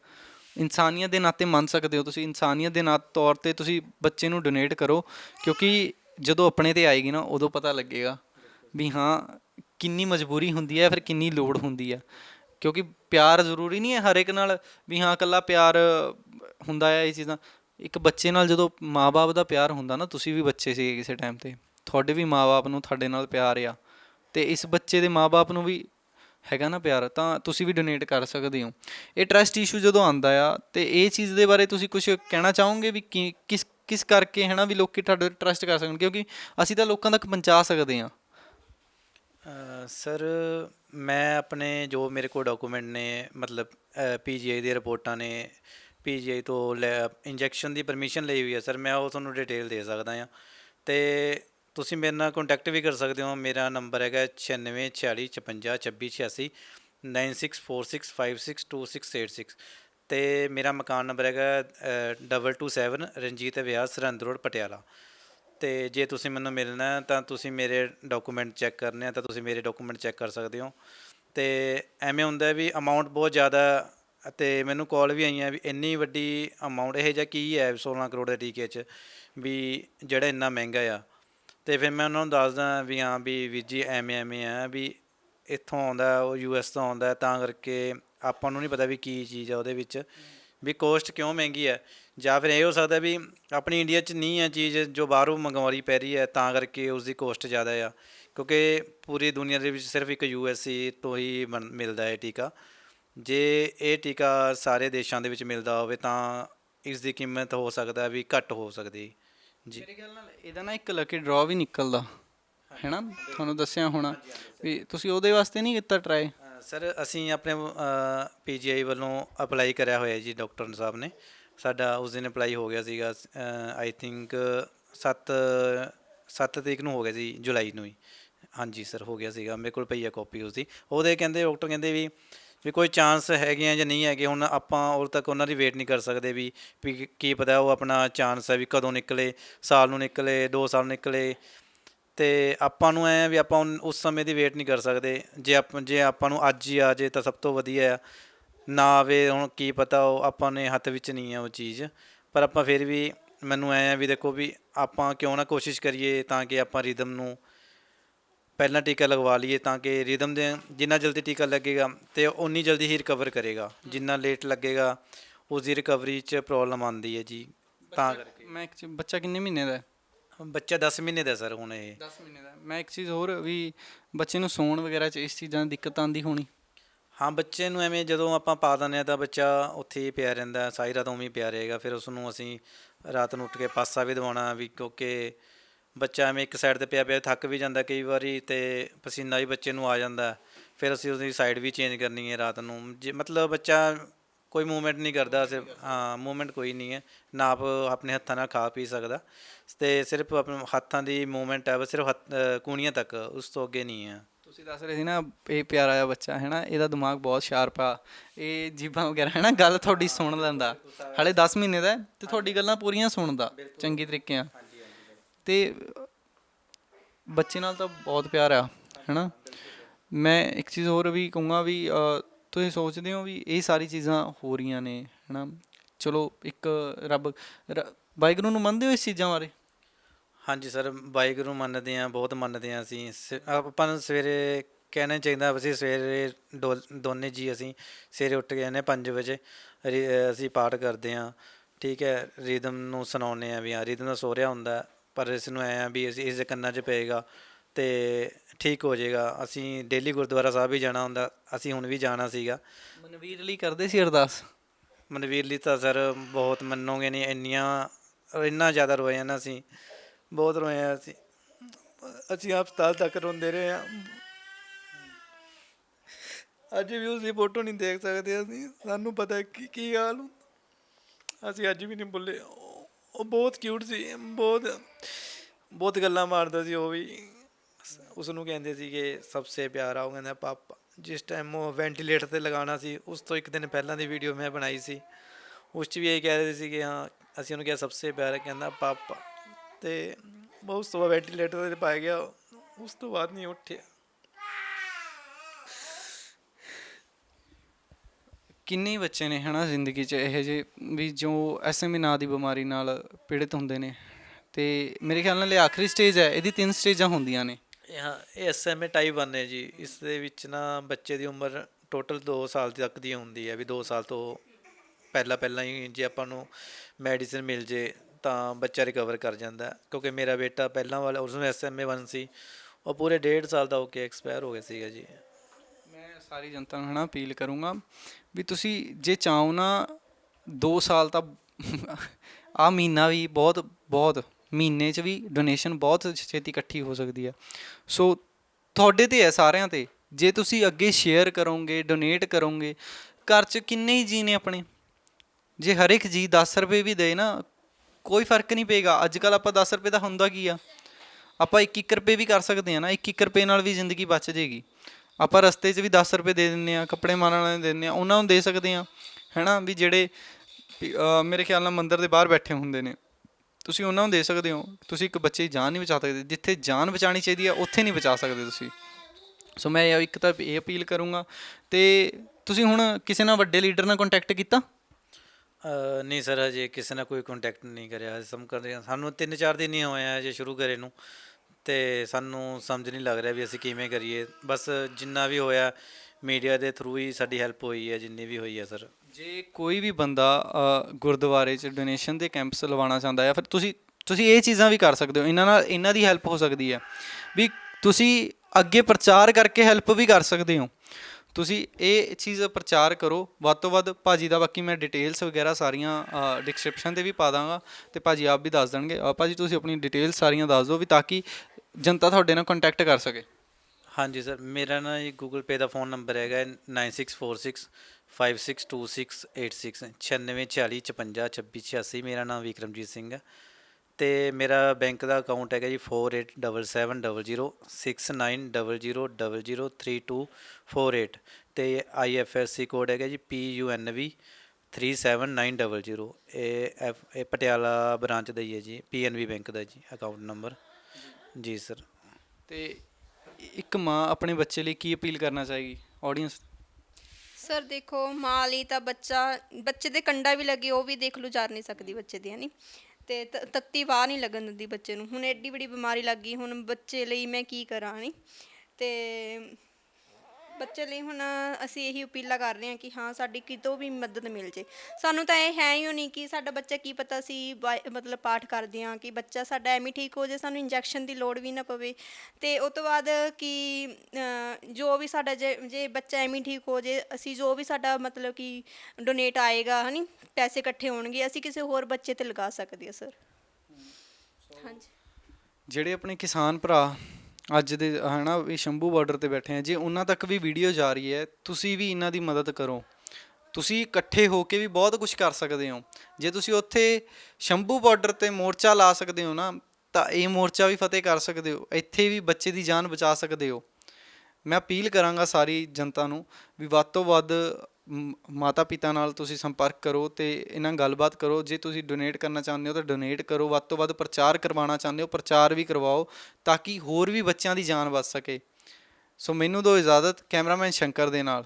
ਇਨਸਾਨੀਅਤ ਦੇ ਨਾਤੇ ਮੰਨ ਸਕਦੇ ਹੋ ਤੁਸੀਂ। ਇਨਸਾਨੀਅਤ ਦੇ ਨਾਤ ਤੌਰ ਤੇ ਤੁਸੀਂ ਬੱਚੇ ਨੂੰ ਡੋਨੇਟ ਕਰੋ ਕਿਉਂਕਿ ਜਦੋਂ ਆਪਣੇ ਤੇ ਆਏਗੀ ਨਾ ਉਦੋਂ ਪਤਾ ਲੱਗੇਗਾ ਵੀ ਹਾਂ ਕਿੰਨੀ ਮਜਬੂਰੀ ਹੁੰਦੀ ਹੈ ਫਿਰ ਕਿੰਨੀ ਲੋੜ ਹੁੰਦੀ ਆ ਕਿਉਂਕਿ ਪਿਆਰ ਜ਼ਰੂਰੀ ਨਹੀਂ ਹੈ ਹਰ ਇੱਕ ਨਾਲ ਵੀ ਹਾਂ ਇਕੱਲਾ ਪਿਆਰ ਹੁੰਦਾ ਹੈ ਇਹ ਚੀਜ਼ਾਂ। ਇੱਕ ਬੱਚੇ ਨਾਲ ਜਦੋਂ ਮਾਪੇ ਦਾ ਪਿਆਰ ਹੁੰਦਾ ਨਾ ਤੁਸੀਂ ਵੀ ਬੱਚੇ ਸੀ ਕਿਸੇ ਟਾਈਮ ਤੇ। ਤੁਹਾਡੇ ਵੀ ਮਾਪੇ ਨੂੰ ਤੁਹਾਡੇ ਨਾਲ ਪਿਆਰ ਆ। ਤੇ ਇਸ ਬੱਚੇ ਦੇ ਮਾਪੇ ਨੂੰ ਵੀ ਹੈਗਾ ਨਾ ਪਿਆਰ, ਤਾਂ ਤੁਸੀਂ ਵੀ ਡੋਨੇਟ ਕਰ ਸਕਦੇ ਹੋ। ਇਹ ਟਰਸਟ ਇਸ਼ੂ ਜਦੋਂ ਆਂਦਾ ਆ, ਤੇ ਇਹ ਚੀਜ਼ ਦੇ ਬਾਰੇ ਤੁਸੀਂ ਕੁਝ ਕਹਿਣਾ ਚਾਹੋਗੇ ਵੀ ਕੀ- ਕਿਸ ਕਿਸ ਕਰਕੇ ਹੈ ਨਾ ਵੀ ਲੋਕੀ ਤੁਹਾਡੇ ਟਰਸਟ ਕਰ ਸਕਣ? ਕਿਉਂਕਿ ਅਸੀਂ ਤਾਂ ਲੋਕਾਂ ਤੱਕ ਪਹੁੰਚਾ ਸਕਦੇ ਹਾਂ। ਸਰ, ਮੈਂ ਆਪਣੇ ਜੋ ਮੇਰੇ ਕੋਲ ਡਾਕੂਮੈਂਟ ਨੇ, ਮਤਲਬ ਪੀਜੀਆਈ ਦੀਆਂ ਰਿਪੋਰਟਾਂ ਨੇ ਪੀਜੀਆਈ ਤੋਂ ਇੰਜੈਕਸ਼ਨ ਦੀ ਪਰਮਿਸ਼ਨ ਲਈ ਹੋਈ ਹੈ ਸਰ, ਮੈਂ ਉਹ ਤੁਹਾਨੂੰ ਡਿਟੇਲ ਦੇ ਸਕਦਾ ਹਾਂ। ਤੇ ਤੁਸੀਂ ਮੇਰੇ ਨਾਲ ਕੰਟੈਕਟ ਵੀ ਕਰ ਸਕਦੇ ਹੋ। ਮੇਰਾ ਨੰਬਰ ਹੈਗਾ 9646562686 9646562686 ਤੇ ਮੇਰਾ ਮਕਾਨ ਨੰਬਰ ਹੈਗਾ 227 ਰਣਜੀਤ ਵਿਆਹ ਸਰਹੰਦ ਰੋਡ, ਪਟਿਆਲਾ। ਤੇ ਜੇ ਤੁਸੀਂ ਮੈਨੂੰ ਮਿਲਣਾ ਤਾਂ ਤੁਸੀਂ ਮੇਰੇ ਡਾਕੂਮੈਂਟ ਚੈੱਕ ਕਰਨੇ ਆ, ਤਾਂ ਤੁਸੀਂ ਮੇਰੇ ਡਾਕੂਮੈਂਟ ਚੈੱਕ ਕਰ ਸਕਦੇ ਹੋ। ਤੇ ਐਵੇਂ ਹੁੰਦਾ ਵੀ ਅਮਾਉਂਟ ਬਹੁਤ ਜ਼ਿਆਦਾ ਅਤੇ ਮੈਨੂੰ ਕਾਲ ਵੀ ਆਈਆਂ ਵੀ ਇੰਨੀ ਵੱਡੀ ਅਮਾਉਂਟ ਇਹ ਜਿਹਾ ਕੀ ਹੈ 16 ਕਰੋੜ ਦੇ ਟੀਕੇ 'ਚ, ਵੀ ਜਿਹੜਾ ਇੰਨਾ ਮਹਿੰਗਾ ਆ। ਤੇ ਫਿਰ ਮੈਂ ਉਹਨਾਂ ਨੂੰ ਦੱਸਦਾ ਵੀ ਹਾਂ ਵੀ ਵੀਰ ਜੀ ਐਵੇਂ ਐਵੇਂ ਆ ਵੀ ਇੱਥੋਂ ਆਉਂਦਾ, ਉਹ ਯੂਐਸ ਤੋਂ ਆਉਂਦਾ, ਤਾਂ ਕਰਕੇ ਆਪਾਂ ਨੂੰ ਨਹੀਂ ਪਤਾ ਵੀ ਕੀ ਚੀਜ਼ ਆ ਉਹਦੇ ਵਿੱਚ, ਵੀ ਕੋਸਟ ਕਿਉਂ ਮਹਿੰਗੀ ਹੈ ਜਾਂ ਫਿਰ ਇਹ ਹੋ ਸਕਦਾ ਵੀ ਆਪਣੀ ਇੰਡੀਆ 'ਚ ਨਹੀਂ ਹੈ ਚੀਜ਼ ਜੋ ਬਾਹਰੋਂ ਮੰਗਵਾਉਣੀ ਪੈ ਰਹੀ ਹੈ ਤਾਂ ਕਰਕੇ ਉਸ ਦੀ ਕੋਸਟ ਜ਼ਿਆਦਾ ਆ। ਕਿਉਂਕਿ ਪੂਰੀ ਦੁਨੀਆ ਦੇ ਵਿੱਚ ਸਿਰਫ ਇੱਕ ਯੂਐਸਏ ਤੋਂ ਹੀ ਬਣ- ਮਿਲਦਾ ਹੈ ਟੀਕਾ। ਜੇ ਇਹ ਟੀਕਾ ਸਾਰੇ ਦੇਸ਼ਾਂ ਦੇ ਵਿੱਚ ਮਿਲਦਾ ਹੋਵੇ ਤਾਂ ਇਸ ਦੀ ਕੀਮਤ ਹੋ ਸਕਦਾ ਵੀ ਘੱਟ ਹੋ ਸਕਦੀ। ਜੀ। ਮੇਰੇ ਖਿਆਲ ਨਾਲ ਇਹਦਾ ਨਾ ਇੱਕ ਲੱਕੀ ਡਰਾ ਵੀ ਨਿਕਲਦਾ। ਹੈਨਾ? ਤੁਹਾਨੂੰ ਦੱਸਿਆ ਹੋਣਾ ਵੀ ਤੁਸੀਂ ਉਹਦੇ ਵਾਸਤੇ ਨਹੀਂ ਕੀਤਾ ਟਰਾਈ ਸਰ ਅਸੀਂ ਆਪਣੇ ਪੀਜੀਆਈ ਵੱਲੋਂ ਅਪਲਾਈ ਕਰਿਆ ਹੋਇਆ ਜੀ ਡਾਕਟਰ ਸਾਹਿਬ ਨੇ। ਸਾਡਾ ਉਸ ਦਿਨ ਅਪਲਾਈ ਹੋ ਗਿਆ ਸੀਗਾ ਆਈ ਥਿੰਕ 7 7 ਤਰੀਕ ਨੂੰ ਹੋ ਗਿਆ ਸੀ ਜੁਲਾਈ ਨੂੰ ਹੀ। ਹਾਂਜੀ ਸਰ ਹੋ ਗਿਆ ਸੀਗਾ। ਮੇਰੇ ਕੋਲ ਪਈ ਆ ਕਾਪੀ ਉਸ ਦੀ ਉਹਦੇ ਕਹਿੰਦੇ ਡਾਕਟਰ ਕਹਿੰਦੇ ਵੀ ਵੀ ਕੋਈ ਚਾਂਸ ਹੈਗੇ ਆ ਜਾਂ ਨਹੀਂ ਹੈਗੇ, ਹੁਣ ਆਪਾਂ ਉਦੋਂ ਤੱਕ ਉਹਨਾਂ ਦੀ ਵੇਟ ਨਹੀਂ ਕਰ ਸਕਦੇ ਵੀ ਵੀ ਕੀ ਪਤਾ ਉਹ ਆਪਣਾ ਚਾਂਸ ਹੈ ਵੀ ਕਦੋਂ ਨਿਕਲੇ, ਸਾਲ ਨੂੰ ਨਿਕਲੇ 2 ਸਾਲ ਨਿਕਲੇ। ਤੇ ਆਪਾਂ ਨੂੰ ਐ ਵੀ ਆਪਾਂ ਉਨ- ਉਸ ਸਮੇਂ ਦੀ ਵੇਟ ਨਹੀਂ ਕਰ ਸਕਦੇ। ਜੇ ਆਪ, ਜੇ ਆਪਾਂ ਨੂੰ ਅੱਜ ਹੀ ਆ ਜੇ ਤਾਂ ਸਭ ਤੋਂ ਵਧੀਆ ਆ। ਨਾ ਆਵੇ ਹੁਣ ਕੀ ਪਤਾ ਉਹ ਆਪਾਂ ਨੇ ਹੱਥ ਵਿੱਚ ਨਹੀਂ ਹੈ ਉਹ ਚੀਜ਼। ਪਰ ਆਪਾਂ ਫਿਰ ਵੀ ਮੈਨੂੰ ਐ ਆ ਵੀ ਦੇਖੋ ਵੀ ਆਪਾਂ ਕਿਉਂ ਨਾ ਕੋਸ਼ਿਸ਼ ਕਰੀਏ ਤਾਂ ਕਿ ਆਪਾਂ ਰਿਦਮ ਨੂੰ ਪਹਿਲਾਂ ਟੀਕਾ ਲਗਵਾ ਲਈਏ ਤਾਂ ਕਿ ਰਿਦਮ ਦੇ ਜਿੰਨਾ ਜਲਦੀ ਟੀਕਾ ਲੱਗੇਗਾ ਤੇ ਉਨੀ ਜਲਦੀ ਹੀ ਰਿਕਵਰ ਕਰੇਗਾ। ਜਿੰਨਾ ਲੇਟ ਲੱਗੇਗਾ ਉਸ ਦੀ ਰਿਕਵਰੀ 'ਚ ਪ੍ਰੋਬਲਮ ਆਉਂਦੀ ਹੈ ਜੀ। ਤਾਂ ਕਰਕੇ। ਮੈਂ ਇੱਕ ਚੀਜ਼- ਬੱਚਾ ਕਿੰਨੇ ਮਹੀਨੇ ਦਾ ਹੈ? ਬੱਚਾ 10 ਮਹੀਨੇ ਦਾ ਸਰ ਹੁਣ ਇਹ। 10 ਮਹੀਨੇ ਦਾ ਮੈਂ ਇੱਕ ਚੀਜ਼ ਹੋਰ ਵੀ ਬੱਚੇ ਨੂੰ ਸੌਣ ਵਗੈਰਾ ਚ ਇਸ ਚੀਜ਼ਾਂ ਦੀ ਦਿੱਕਤ ਆਂਦੀ ਹੋਣੀ? ਹਾਂ ਬੱਚੇ ਨੂੰ ਐਵੇਂ ਜਦੋਂ ਆਪਾਂ ਪਾ ਦਿੰਦੇ ਆ ਤਾਂ ਬੱਚਾ ਉੱਥੇ ਹੀ ਪਿਆ ਰਹਿੰਦਾ ਹੈ, ਸਾਰੀ ਰਾਤ ਉਵੇਂ ਹੀ ਪਿਆ ਰਹੇਗਾ। ਫਿਰ ਉਸ ਨੂੰ ਅਸੀਂ ਰਾਤ ਨੂੰ ਉੱਠ ਕੇ ਪਾਸਾ ਵੀ ਦਵਾਉਣਾ ਵੀ ਕਿਉਂਕਿ ਬੱਚਾ ਐਵੇਂ ਇੱਕ ਸਾਈਡ ਤੇ ਪਿਆ ਪਿਆ ਥੱਕ ਵੀ ਜਾਂਦਾ ਕਈ ਵਾਰੀ ਤੇ ਪਸੀਨਾ ਵੀ ਬੱਚੇ ਨੂੰ ਆ ਜਾਂਦਾ। ਫਿਰ ਅਸੀਂ ਉਹਦੀ ਸਾਈਡ ਵੀ ਚੇਂਜ ਕਰਨੀ ਹੈ ਰਾਤ ਨੂੰ। ਜੇ ਮਤਲਬ ਬੱਚਾ ਕੋਈ ਮੂਵਮੈਂਟ ਨਹੀਂ ਕਰਦਾ ਸਿਰਫ ਹਾਂ ਮੂਵਮੈਂਟ ਕੋਈ ਨਹੀਂ ਹੈ। ਨਾ ਆਪ ਆਪਣੇ ਹੱਥਾਂ ਨਾਲ ਖਾ ਪੀ ਸਕਦਾ। ਤੇ ਸਿਰਫ ਆਪਣੇ ਹੱਥਾਂ ਦੀ ਮੂਵਮੈਂਟ ਹੈ ਬਸ ਸਿਰਫ ਕੂਣੀਆਂ ਤੱਕ ਉਸ ਤੋਂ ਅੱਗੇ ਨਹੀਂ ਹੈ। ਤੁਸੀਂ ਦੱਸ ਰਹੇ ਸੀ ਨਾ ਇਹ ਪਿਆਰਾ ਜਿਹਾ ਬੱਚਾ ਹੈ ਨਾ ਇਹਦਾ ਦਿਮਾਗ ਬਹੁਤ ਸ਼ਾਰਪ ਆ। ਇਹ ਜੀਬਾਂ ਵਗੈਰਾ ਹੈ ਨਾ ਗੱਲ ਤੁਹਾਡੀ ਸੁਣ ਲੈਂਦਾ। ਹਲੇ 10 ਮਹੀਨੇ ਦਾ ਤੇ ਤੁਹਾਡੀ ਗੱਲਾਂ ਪੂਰੀਆਂ ਸੁਣਦਾ ਚੰਗੀ ਤਰੀਕੇ ਨਾਲ। ਤੇ ਬੱਚੇ ਨਾਲ ਤਾਂ ਬਹੁਤ ਪਿਆਰ ਆ, ਹੈਨਾ? ਮੈਂ ਇੱਕ ਚੀਜ਼ ਹੋਰ ਵੀ ਕਹੂੰਗਾ ਵੀ ਤੁਸੀਂ ਸੋਚਦੇ ਹੋ ਵੀ ਇਹ ਸਾਰੀ ਚੀਜ਼ਾਂ ਹੋ ਰਹੀਆਂ ਨੇ, ਹੈਨਾ? ਚਲੋ, ਇੱਕ ਰੱਬ, ਰ- ਵਾਹਿਗੁਰੂ ਨੂੰ ਮੰਨਦੇ ਹੋ ਇਸ ਚੀਜ਼ਾਂ ਬਾਰੇ? ਹਾਂਜੀ ਸਰ, ਵਾਹਿਗੁਰੂ ਮੰਨਦੇ ਆ ਬਹੁਤ ਮੰਨਦੇ ਆ ਅਸੀਂ। ਸ- ਆਪਾਂ ਨੂੰ ਸਵੇਰੇ ਕਹਿਣਾ ਚਾਹੀਦਾ, ਅਸੀਂ ਸਵੇਰੇ ਦੋ- ਦੋਨੇ ਜੀ ਅਸੀਂ ਸਵੇਰੇ ਉੱਠ ਕੇ ਆਨੇ 5 ਵਜੇ। ਰੀ- ਅਸੀਂ ਪਾਠ ਕਰਦੇ ਆ ਠੀਕ ਹੈ? ਰਿਦਮ ਨੂੰ ਸੁਣਾਉਂਦੇ ਆ ਵੀ ਆ ਰਿਦਮ ਦਾ ਸੋ ਹੁੰਦਾ ਪਰ ਇਸ ਨੂੰ ਐ ਆ ਵੀ ਅਸੀਂ ਇਸ ਦੇ ਕੰਨਾਂ 'ਚ ਪਏਗਾ ਤੇ ਠੀਕ ਹੋ ਜਾਏਗਾ। ਅਸੀਂ ਡੇਲੀ ਗੁਰਦੁਆਰਾ ਸਾਹਿਬ ਵੀ ਜਾਣਾ ਹੁੰਦਾ ਅਸੀਂ ਹੁਣ ਵੀ ਜਾਣਾ ਸੀਗਾ। ਮਨਵੀਰ ਲਈ ਕਰਦੇ ਸੀ ਅਰਦਾਸ? ਮਨਵੀਰ ਲਈ ਤਾਂ ਸਰ ਬਹੁਤ ਮੰਨੋਗੇ ਨਹੀਂ ਇੰਨੀਆਂ ਇੰਨਾ ਜ਼ਿਆਦਾ ਰੋਏ ਆ ਨਾ ਅਸੀਂ ਬਹੁਤ ਰੋਏ ਆ ਅਸੀਂ। ਅਸੀਂ ਹਸਪਤਾਲ ਤੱਕ ਰੋਂਦੇ ਰਹੇ ਆ। ਅੱਜ ਵੀ ਉਸਦੀ ਫੋਟੋ ਨਹੀਂ ਦੇਖ ਸਕਦੇ ਅਸੀਂ ਸਾਨੂੰ ਪਤਾ ਕੀ ਕੀ ਹਾਲ ਅਸੀਂ ਅੱਜ ਵੀ ਨਹੀਂ ਭੁੱਲੇ। ਉਹ ਬਹੁਤ ਕਿਊਟ ਸੀ, ਬਹੁਤ ਬਹੁਤ ਗੱਲਾਂ ਮਾਰਦਾ ਸੀ ਉਹ ਵੀ। ਉਸ ਨੂੰ ਕਹਿੰਦੇ ਸੀ ਕਿ ਸਭ ਸਭਸੇ ਪਿਆਰਾ, ਉਹ ਕਹਿੰਦਾ, ਪਾਪਾ, ਜਿਸ ਟਾਈਮ ਉਹ ਵੈਂਟੀਲੇਟਰ ਤੇ ਲਗਾਉਣਾ ਸੀ, ਉਸ ਤੋਂ ਇੱਕ ਦਿਨ ਪਹਿਲਾਂ ਦੀ ਵੀਡੀਓ ਮੈਂ ਬਣਾਈ ਸੀ। ਉਸ 'ਚ ਵੀ ਇਹ ਕਹਿ ਰਹੇ ਸੀ ਕਿ ਹਾਂ, ਅਸੀਂ ਉਹਨੂੰ ਕਿਹਾ ਸਭ ਸਭਸੇ ਪਿਆਰਾ, ਕਹਿੰਦਾ, ਪਾਪਾ। ਤੇ ਬਹੁਤ ਸਵਾ ਵੈਂਟੀਲੇਟਰ ਤੇ ਪਾਇਆ ਗਿਆ, ਉਸ ਤੋਂ ਬਾਅਦ ਨਹੀਂ ਉੱਠਿਆ। ਕਿੰਨੇ ਬੱਚੇ ਨੇ, ਹਨਾ, ਜ਼ਿੰਦਗੀ 'ਚ ਇਹੋ ਜਿਹੇ ਵੀ ਜੋ ਐਸਐਮਈ ਨਾਂ ਦੀ ਬਿਮਾਰੀ ਨਾਲ ਪੀੜਿਤ ਹੁੰਦੇ ਨੇ। ਤੇ ਮੇਰੇ ਖਿਆਲ ਨਾਲ ਇਹ ਆਖਰੀ ਸਟੇਜ ਹੈ, ਇਹਦੀ ਤਿੰਨ ਸਟੇਜਾਂ ਹੁੰਦੀਆਂ ਨੇ। ਇਹ ਹਾਂ ਇਹ ਐਸਐਮਏ ਟਾਈਪ 1 ਹੈ ਜੀ। ਇਸ ਦੇ ਵਿੱਚ ਨਾ ਬੱਚੇ ਦੀ ਉਮਰ ਟੋਟਲ 2 ਸਾਲ ਤੱਕ ਦੀ ਹੁੰਦੀ ਹੈ, ਵੀ 2 ਸਾਲ ਤੋਂ ਪਹਿਲਾਂ ਪਹਿਲਾਂ ਹੀ ਜੇ ਆਪਾਂ ਨੂੰ ਮੈਡੀਸਿਨ ਮਿਲ ਜੇ ਤਾਂ ਬੱਚਾ ਰਿਕਵਰ ਕਰ ਜਾਂਦਾ। ਕਿਉਂਕਿ ਮੇਰਾ ਬੇਟਾ ਪਹਿਲਾਂ ਵਾਲਾ ਉਸ ਨੂੰ ਐਸਐਮਏ 1 ਸੀ। ਉਹ ਪੂਰੇ 1.5 ਸਾਲ ਦਾ ਹੋ ਕੇ ਐਕਸਪਾਇਰ ਹੋ ਗਿਆ ਸੀਗਾ ਜੀ। ਸਾਰੀ ਜਨਤਾ ਨੂੰ ਹਨਾ ਅਪੀਲ ਕਰੂੰਗਾ ਵੀ ਤੁਸੀਂ ਜੇ ਚਾਹੋ ਨਾ 2 ਸਾਲ ਤਾਂ ਆ ਮਹੀਨਾ ਵੀ ਬਹੁਤ ਬਹੁਤ, ਮਹੀਨੇ 'ਚ ਵੀ ਡੋਨੇਸ਼ਨ ਬਹੁਤ ਛੇਤੀ ਇਕੱਠੀ ਹੋ ਸਕਦੀ ਹੈ ਸੋ ਤੁਹਾਡੇ ਤੇ ਹੈ ਸਾਰਿਆਂ ਤੇ, ਜੇ ਤੁਸੀਂ ਅੱਗੇ ਸ਼ੇਅਰ ਕਰੋਗੇ ਡੋਨੇਟ ਕਰੋਗੇ, ਘਰ 'ਚ ਕਿੰਨੇ ਹੀ ਜੀ ਨੇ ਆਪਣੇ? ਜੇ ਹਰ ਇੱਕ ਜੀ 10 ਰੁਪਏ ਵੀ ਦੇ ਨਾ, ਕੋਈ ਫ਼ਰਕ ਨਹੀਂ ਪਏਗਾ। ਅੱਜ ਕੱਲ ਆਪਾਂ 10 ਰੁਪਏ ਦਾ ਹੁੰਦਾ ਕੀ ਆ? ਆਪਾਂ 1-1 ਰੁਪਏ ਵੀ ਕਰ ਸਕਦੇ ਆ ਨਾ 1-1 ਰੁਪਏ ਨਾਲ ਵੀ ਜ਼ਿੰਦਗੀ ਬਚ ਜਾਏਗੀ ਆਪਾਂ ਰਸਤੇ 'ਚ ਵੀ 10 ਰੁਪਏ ਦੇ ਦਿੰਨੇ ਆ ਕੱਪੜੇ ਮਾਰਨ ਵਾਲੇ ਨੂੰ ਦੇ ਦਿੰਨੇ ਆ ਉਹਨਾਂ ਨੂੰ ਦੇ ਸਕਦੇ ਆ ਹੈਨਾ? ਵੀ ਜਿਹੜੇ ਮੇਰੇ ਖਿਆਲ ਨਾਲ ਮੰਦਿਰ ਦੇ ਬਾਹਰ ਬੈਠੇ ਹੁੰਦੇ ਨੇ, ਤੁਸੀਂ ਉਹਨਾਂ ਨੂੰ ਦੇ ਸਕਦੇ ਹੋ। ਤੁਸੀਂ ਇੱਕ ਬੱਚੇ ਦੀ ਜਾਨ ਨਹੀਂ ਬਚਾ ਸਕਦੇ। ਜਿੱਥੇ ਜਾਨ ਬਚਾਣੀ ਚਾਹੀਦੀ ਆ ਉੱਥੇ ਨਹੀਂ ਬਚਾ ਸਕਦੇ ਤੁਸੀਂ। ਸੋ ਮੈਂ ਇੱਕ ਤਾਂ ਇਹ ਅਪੀਲ ਕਰੂੰਗਾ। ਤੇ ਤੁਸੀਂ ਹੁਣ ਕਿਸੇ ਨਾਲ ਵੱਡੇ ਲੀਡਰ ਨਾਲ ਕੰਟੈਕਟ ਕੀਤਾ? ਨਹੀਂ ਸਰ, ਹਜੇ ਕਿਸੇ ਨਾਲ ਕੋਈ ਕੰਟੈਕਟ ਨਹੀਂ ਕਰਿਆ। ਸਮ ਕਰ ਹਾਂ। ਸਾਨੂੰ 3-4 ਦਿਨ ਹੀ ਹੋਏ ਆ ਜੇ ਸ਼ੁਰੂ ਕਰੇ ਨੂੰ। ਤੇ ਸਾਨੂੰ ਸਮਝ ਨਹੀਂ ਲੱਗ ਰਿਹਾ ਵੀ ਅਸੀਂ ਕਿਵੇਂ ਕਰੀਏ। ਬਸ ਜਿੰਨਾ ਵੀ ਹੋਇਆ ਮੀਡੀਆ ਦੇ ਥਰੂ ਹੀ ਸਾਡੀ ਹੈਲਪ ਹੋਈ ਹੈ ਜਿੰਨੀ ਵੀ ਹੋਈ ਹੈ ਸਰ ਜੇ ਕੋਈ ਵੀ ਬੰਦਾ ਗੁਰਦੁਆਰੇ 'ਚ ਡੋਨੇਸ਼ਨ ਦੇ ਕੈਂਪਸ ਲਵਾਉਣਾ ਚਾਹੁੰਦਾ ਹੈ ਫਿਰ ਤੁਸੀਂ ਤੁਸੀਂ ਇਹ ਚੀਜ਼ਾਂ ਵੀ ਕਰ ਸਕਦੇ ਹੋ। ਇਹਨਾਂ ਨਾਲ ਇਹਨਾਂ ਦੀ ਹੈਲਪ ਹੋ ਸਕਦੀ ਹੈ। ਵੀ ਤੁਸੀਂ ਅੱਗੇ ਪ੍ਰਚਾਰ ਕਰਕੇ ਹੈਲਪ ਵੀ ਕਰ ਸਕਦੇ ਹੋ। ਤੁਸੀਂ ਇਹ ਚੀਜ਼ ਪ੍ਰਚਾਰ ਕਰੋ। ਵੱਧ ਤੋਂ ਵੱਧ ਭਾਜੀ ਦਾ ਬਾਕੀ ਮੈਂ ਡਿਟੇਲਸ ਵਗੈਰਾ ਸਾਰੀਆਂ ਡਿਸਕ੍ਰਿਪਸ਼ਨ ਤੇ ਵੀ ਪਾ ਦਾਂਗਾ ਤੇ ਭਾਜੀ ਆਪ ਵੀ ਦੱਸ ਦੇਣਗੇ। ਅ, ਭਾਜੀ ਤੁਸੀਂ ਆਪਣੀ ਡਿਟੇਲਸ ਸਾਰੀਆਂ ਦੱਸ ਦਿਓ ਵੀ ਤਾਂ ਕਿ ਜਨਤਾ ਤੁਹਾਡੇ ਨਾਲ ਕੰਟੈਕਟ ਕਰ ਸਕੇ। ਹਾਂਜੀ ਸਰ, ਮੇਰਾ ਨਾ ਇਹ ਗੂਗਲ ਪੇ ਦਾ ਫੋਨ ਨੰਬਰ ਹੈਗਾ 9646 562686 9640552686 ਮੇਰਾ ਨਾਮ ਵਿਕਰਮਜੀਤ ਸਿੰਘ ਹੈ ਤੇ ਮੇਰਾ ਬੈਂਕ ਦਾ ਅਕਾਊਂਟ ਹੈਗਾ ਜੀ 487700003248 ਤੇ ਆਈਐਫਐਸਸੀ ਕੋਡ ਹੈਗਾ ਜੀ PUNV 37900 ਇਹ F- ਇਹ ਪਟਿਆਲਾ ਬ੍ਰਾਂਚ ਦਾ ਹੀ ਹੈ ਜੀ PNB ਬੈਂਕ ਦਾ ਜੀ ਅਕਾਊਂਟ ਨੰਬਰ ਜੀ ਸਰ। ਤੇ ਇੱਕ ਮਾਂ ਆਪਣੇ ਬੱਚੇ ਲਈ ਕੀ ਅਪੀਲ ਕਰਨਾ ਚਾਹੇਗੀ? ਆਡੀਅנס ਸਰ ਦੇਖੋ ਮਾਂ ਲਈ ਤਾਂ ਬੱਚਾ ਬੱਚੇ ਦੇ ਕੰਡਾ ਵੀ ਲੱਗੇ ਉਹ ਵੀ ਦੇਖ ਲਓ ਜਰ ਨਹੀਂ ਸਕਦੀ ਬੱਚੇ ਦੀ ਹਨੀ? ਤੇ ਤ- ਤੱਤੀ ਵਾਹ ਨਹੀਂ ਲੱਗਣ ਦਿੰਦੀ ਬੱਚੇ ਨੂੰ। ਹੁਣ ਐਡੀ ਬੜੀ ਬਿਮਾਰੀ ਲੱਗ ਗਈ ਹੁਣ ਬੱਚੇ ਲਈ ਮੈਂ ਕੀ ਕਰਾਂ ਹਨੀ? ਤੇ ਬੱਚੇ ਲਈ ਹੁਣ ਅਸੀਂ ਇਹੀ ਅਪੀਲਾਂ ਕਰ ਰਹੇ ਹਾਂ ਕਿ ਹਾਂ ਸਾਡੀ ਕਿਤੋਂ ਵੀ ਮਦਦ ਮਿਲ ਜੇ। ਸਾਨੂੰ ਤਾਂ ਇਹ ਹੈ ਹੀ ਨਹੀਂ ਕਿ ਸਾਡਾ ਬੱਚਾ ਕੀ ਪਤਾ ਸੀ ਮਤਲਬ ਪਾਠ ਕਰਦੇ ਹਾਂ ਕਿ ਬੱਚਾ ਸਾਡਾ ਐਵੇਂ ਠੀਕ ਹੋ ਜੇ ਸਾਨੂੰ ਇੰਜੈਕਸ਼ਨ ਦੀ ਲੋੜ ਵੀ ਨਾ ਪਵੇ। ਤੇ ਉਸ ਤੋਂ ਬਾਅਦ ਕਿ ਜੋ ਵੀ ਸਾਡਾ ਜੇ ਜੇ ਬੱਚਾ ਐਵੇਂ ਠੀਕ ਹੋ ਜੇ ਅਸੀਂ ਜੋ ਵੀ ਸਾਡਾ ਮਤਲਬ ਕਿ ਡੋਨੇਟ ਆਏਗਾ ਹਨੀ ਪੈਸੇ ਇਕੱਠੇ ਹੋਣਗੇ ਅਸੀਂ ਕਿਸੇ ਹੋਰ ਬੱਚੇ ਤੇ ਲਗਾ ਸਕਦੇ ਹਾਂ ਸਰ ਹਾਂਜੀ। ਜਿਹੜੇ ਆਪਣੇ ਕਿਸਾਨ ਭਰਾ ਅੱਜ ਦੇ, ਹਨਾ, ਵੀ ਸ਼ੰਭੂ ਬਾਰਡਰ ਤੇ ਬੈਠੇ ਆ। ਜੇ ਉਹਨਾਂ ਤੱਕ ਵੀ ਵੀਡੀਓ ਜਾ ਰਹੀ ਹੈ, ਤੁਸੀਂ ਵੀ ਇਹਨਾਂ ਦੀ ਮਦਦ ਕਰੋ। ਤੁਸੀਂ ਇਕੱਠੇ ਹੋ ਕੇ ਵੀ ਬਹੁਤ ਕੁਝ ਕਰ ਸਕਦੇ ਹੋ। ਜੇ ਤੁਸੀਂ ਉੱਥੇ ਸ਼ੰਭੂ ਬਾਰਡਰ ਤੇ ਮੋਰਚਾ ਲਾ ਸਕਦੇ ਹੋ ਨਾ, ਤਾਂ ਇਹ ਮੋਰਚਾ ਵੀ ਫਤਿਹ ਕਰ ਸਕਦੇ ਹੋ। ਇੱਥੇ ਵੀ ਬੱਚੇ ਦੀ ਜਾਨ ਬਚਾ ਸਕਦੇ ਹੋ। ਮੈਂ ਅਪੀਲ ਕਰਾਂਗਾ ਸਾਰੀ ਜਨਤਾ ਨੂੰ ਵੀ ਵੱਧ ਤੋਂ ਵੱਧ ਮਾਤਾ ਪਿਤਾ ਨਾਲ ਤੁਸੀਂ ਸੰਪਰਕ ਕਰੋ ਤੇ ਇਹਨਾਂ ਗੱਲਬਾਤ ਕਰੋ। ਜੇ ਤੁਸੀਂ ਡੋਨੇਟ ਕਰਨਾ ਚਾਹੁੰਦੇ ਹੋ ਤਾਂ ਡੋਨੇਟ ਕਰੋ। ਵੱਧ ਤੋਂ ਵੱਧ ਪ੍ਰਚਾਰ ਕਰਵਾਉਣਾ ਚਾਹੁੰਦੇ ਹੋ, ਪ੍ਰਚਾਰ ਵੀ ਕਰਵਾਓ ਤਾਂ ਕਿ ਹੋਰ ਵੀ ਬੱਚਿਆਂ ਦੀ ਜਾਨ ਬਚ ਸਕੇ। ਸੋ ਮੈਨੂੰ ਦਿਓ ਇਜਾਜ਼ਤ, ਕੈਮਰਾਮੈਨ ਸ਼ੰਕਰ ਦੇ ਨਾਲ।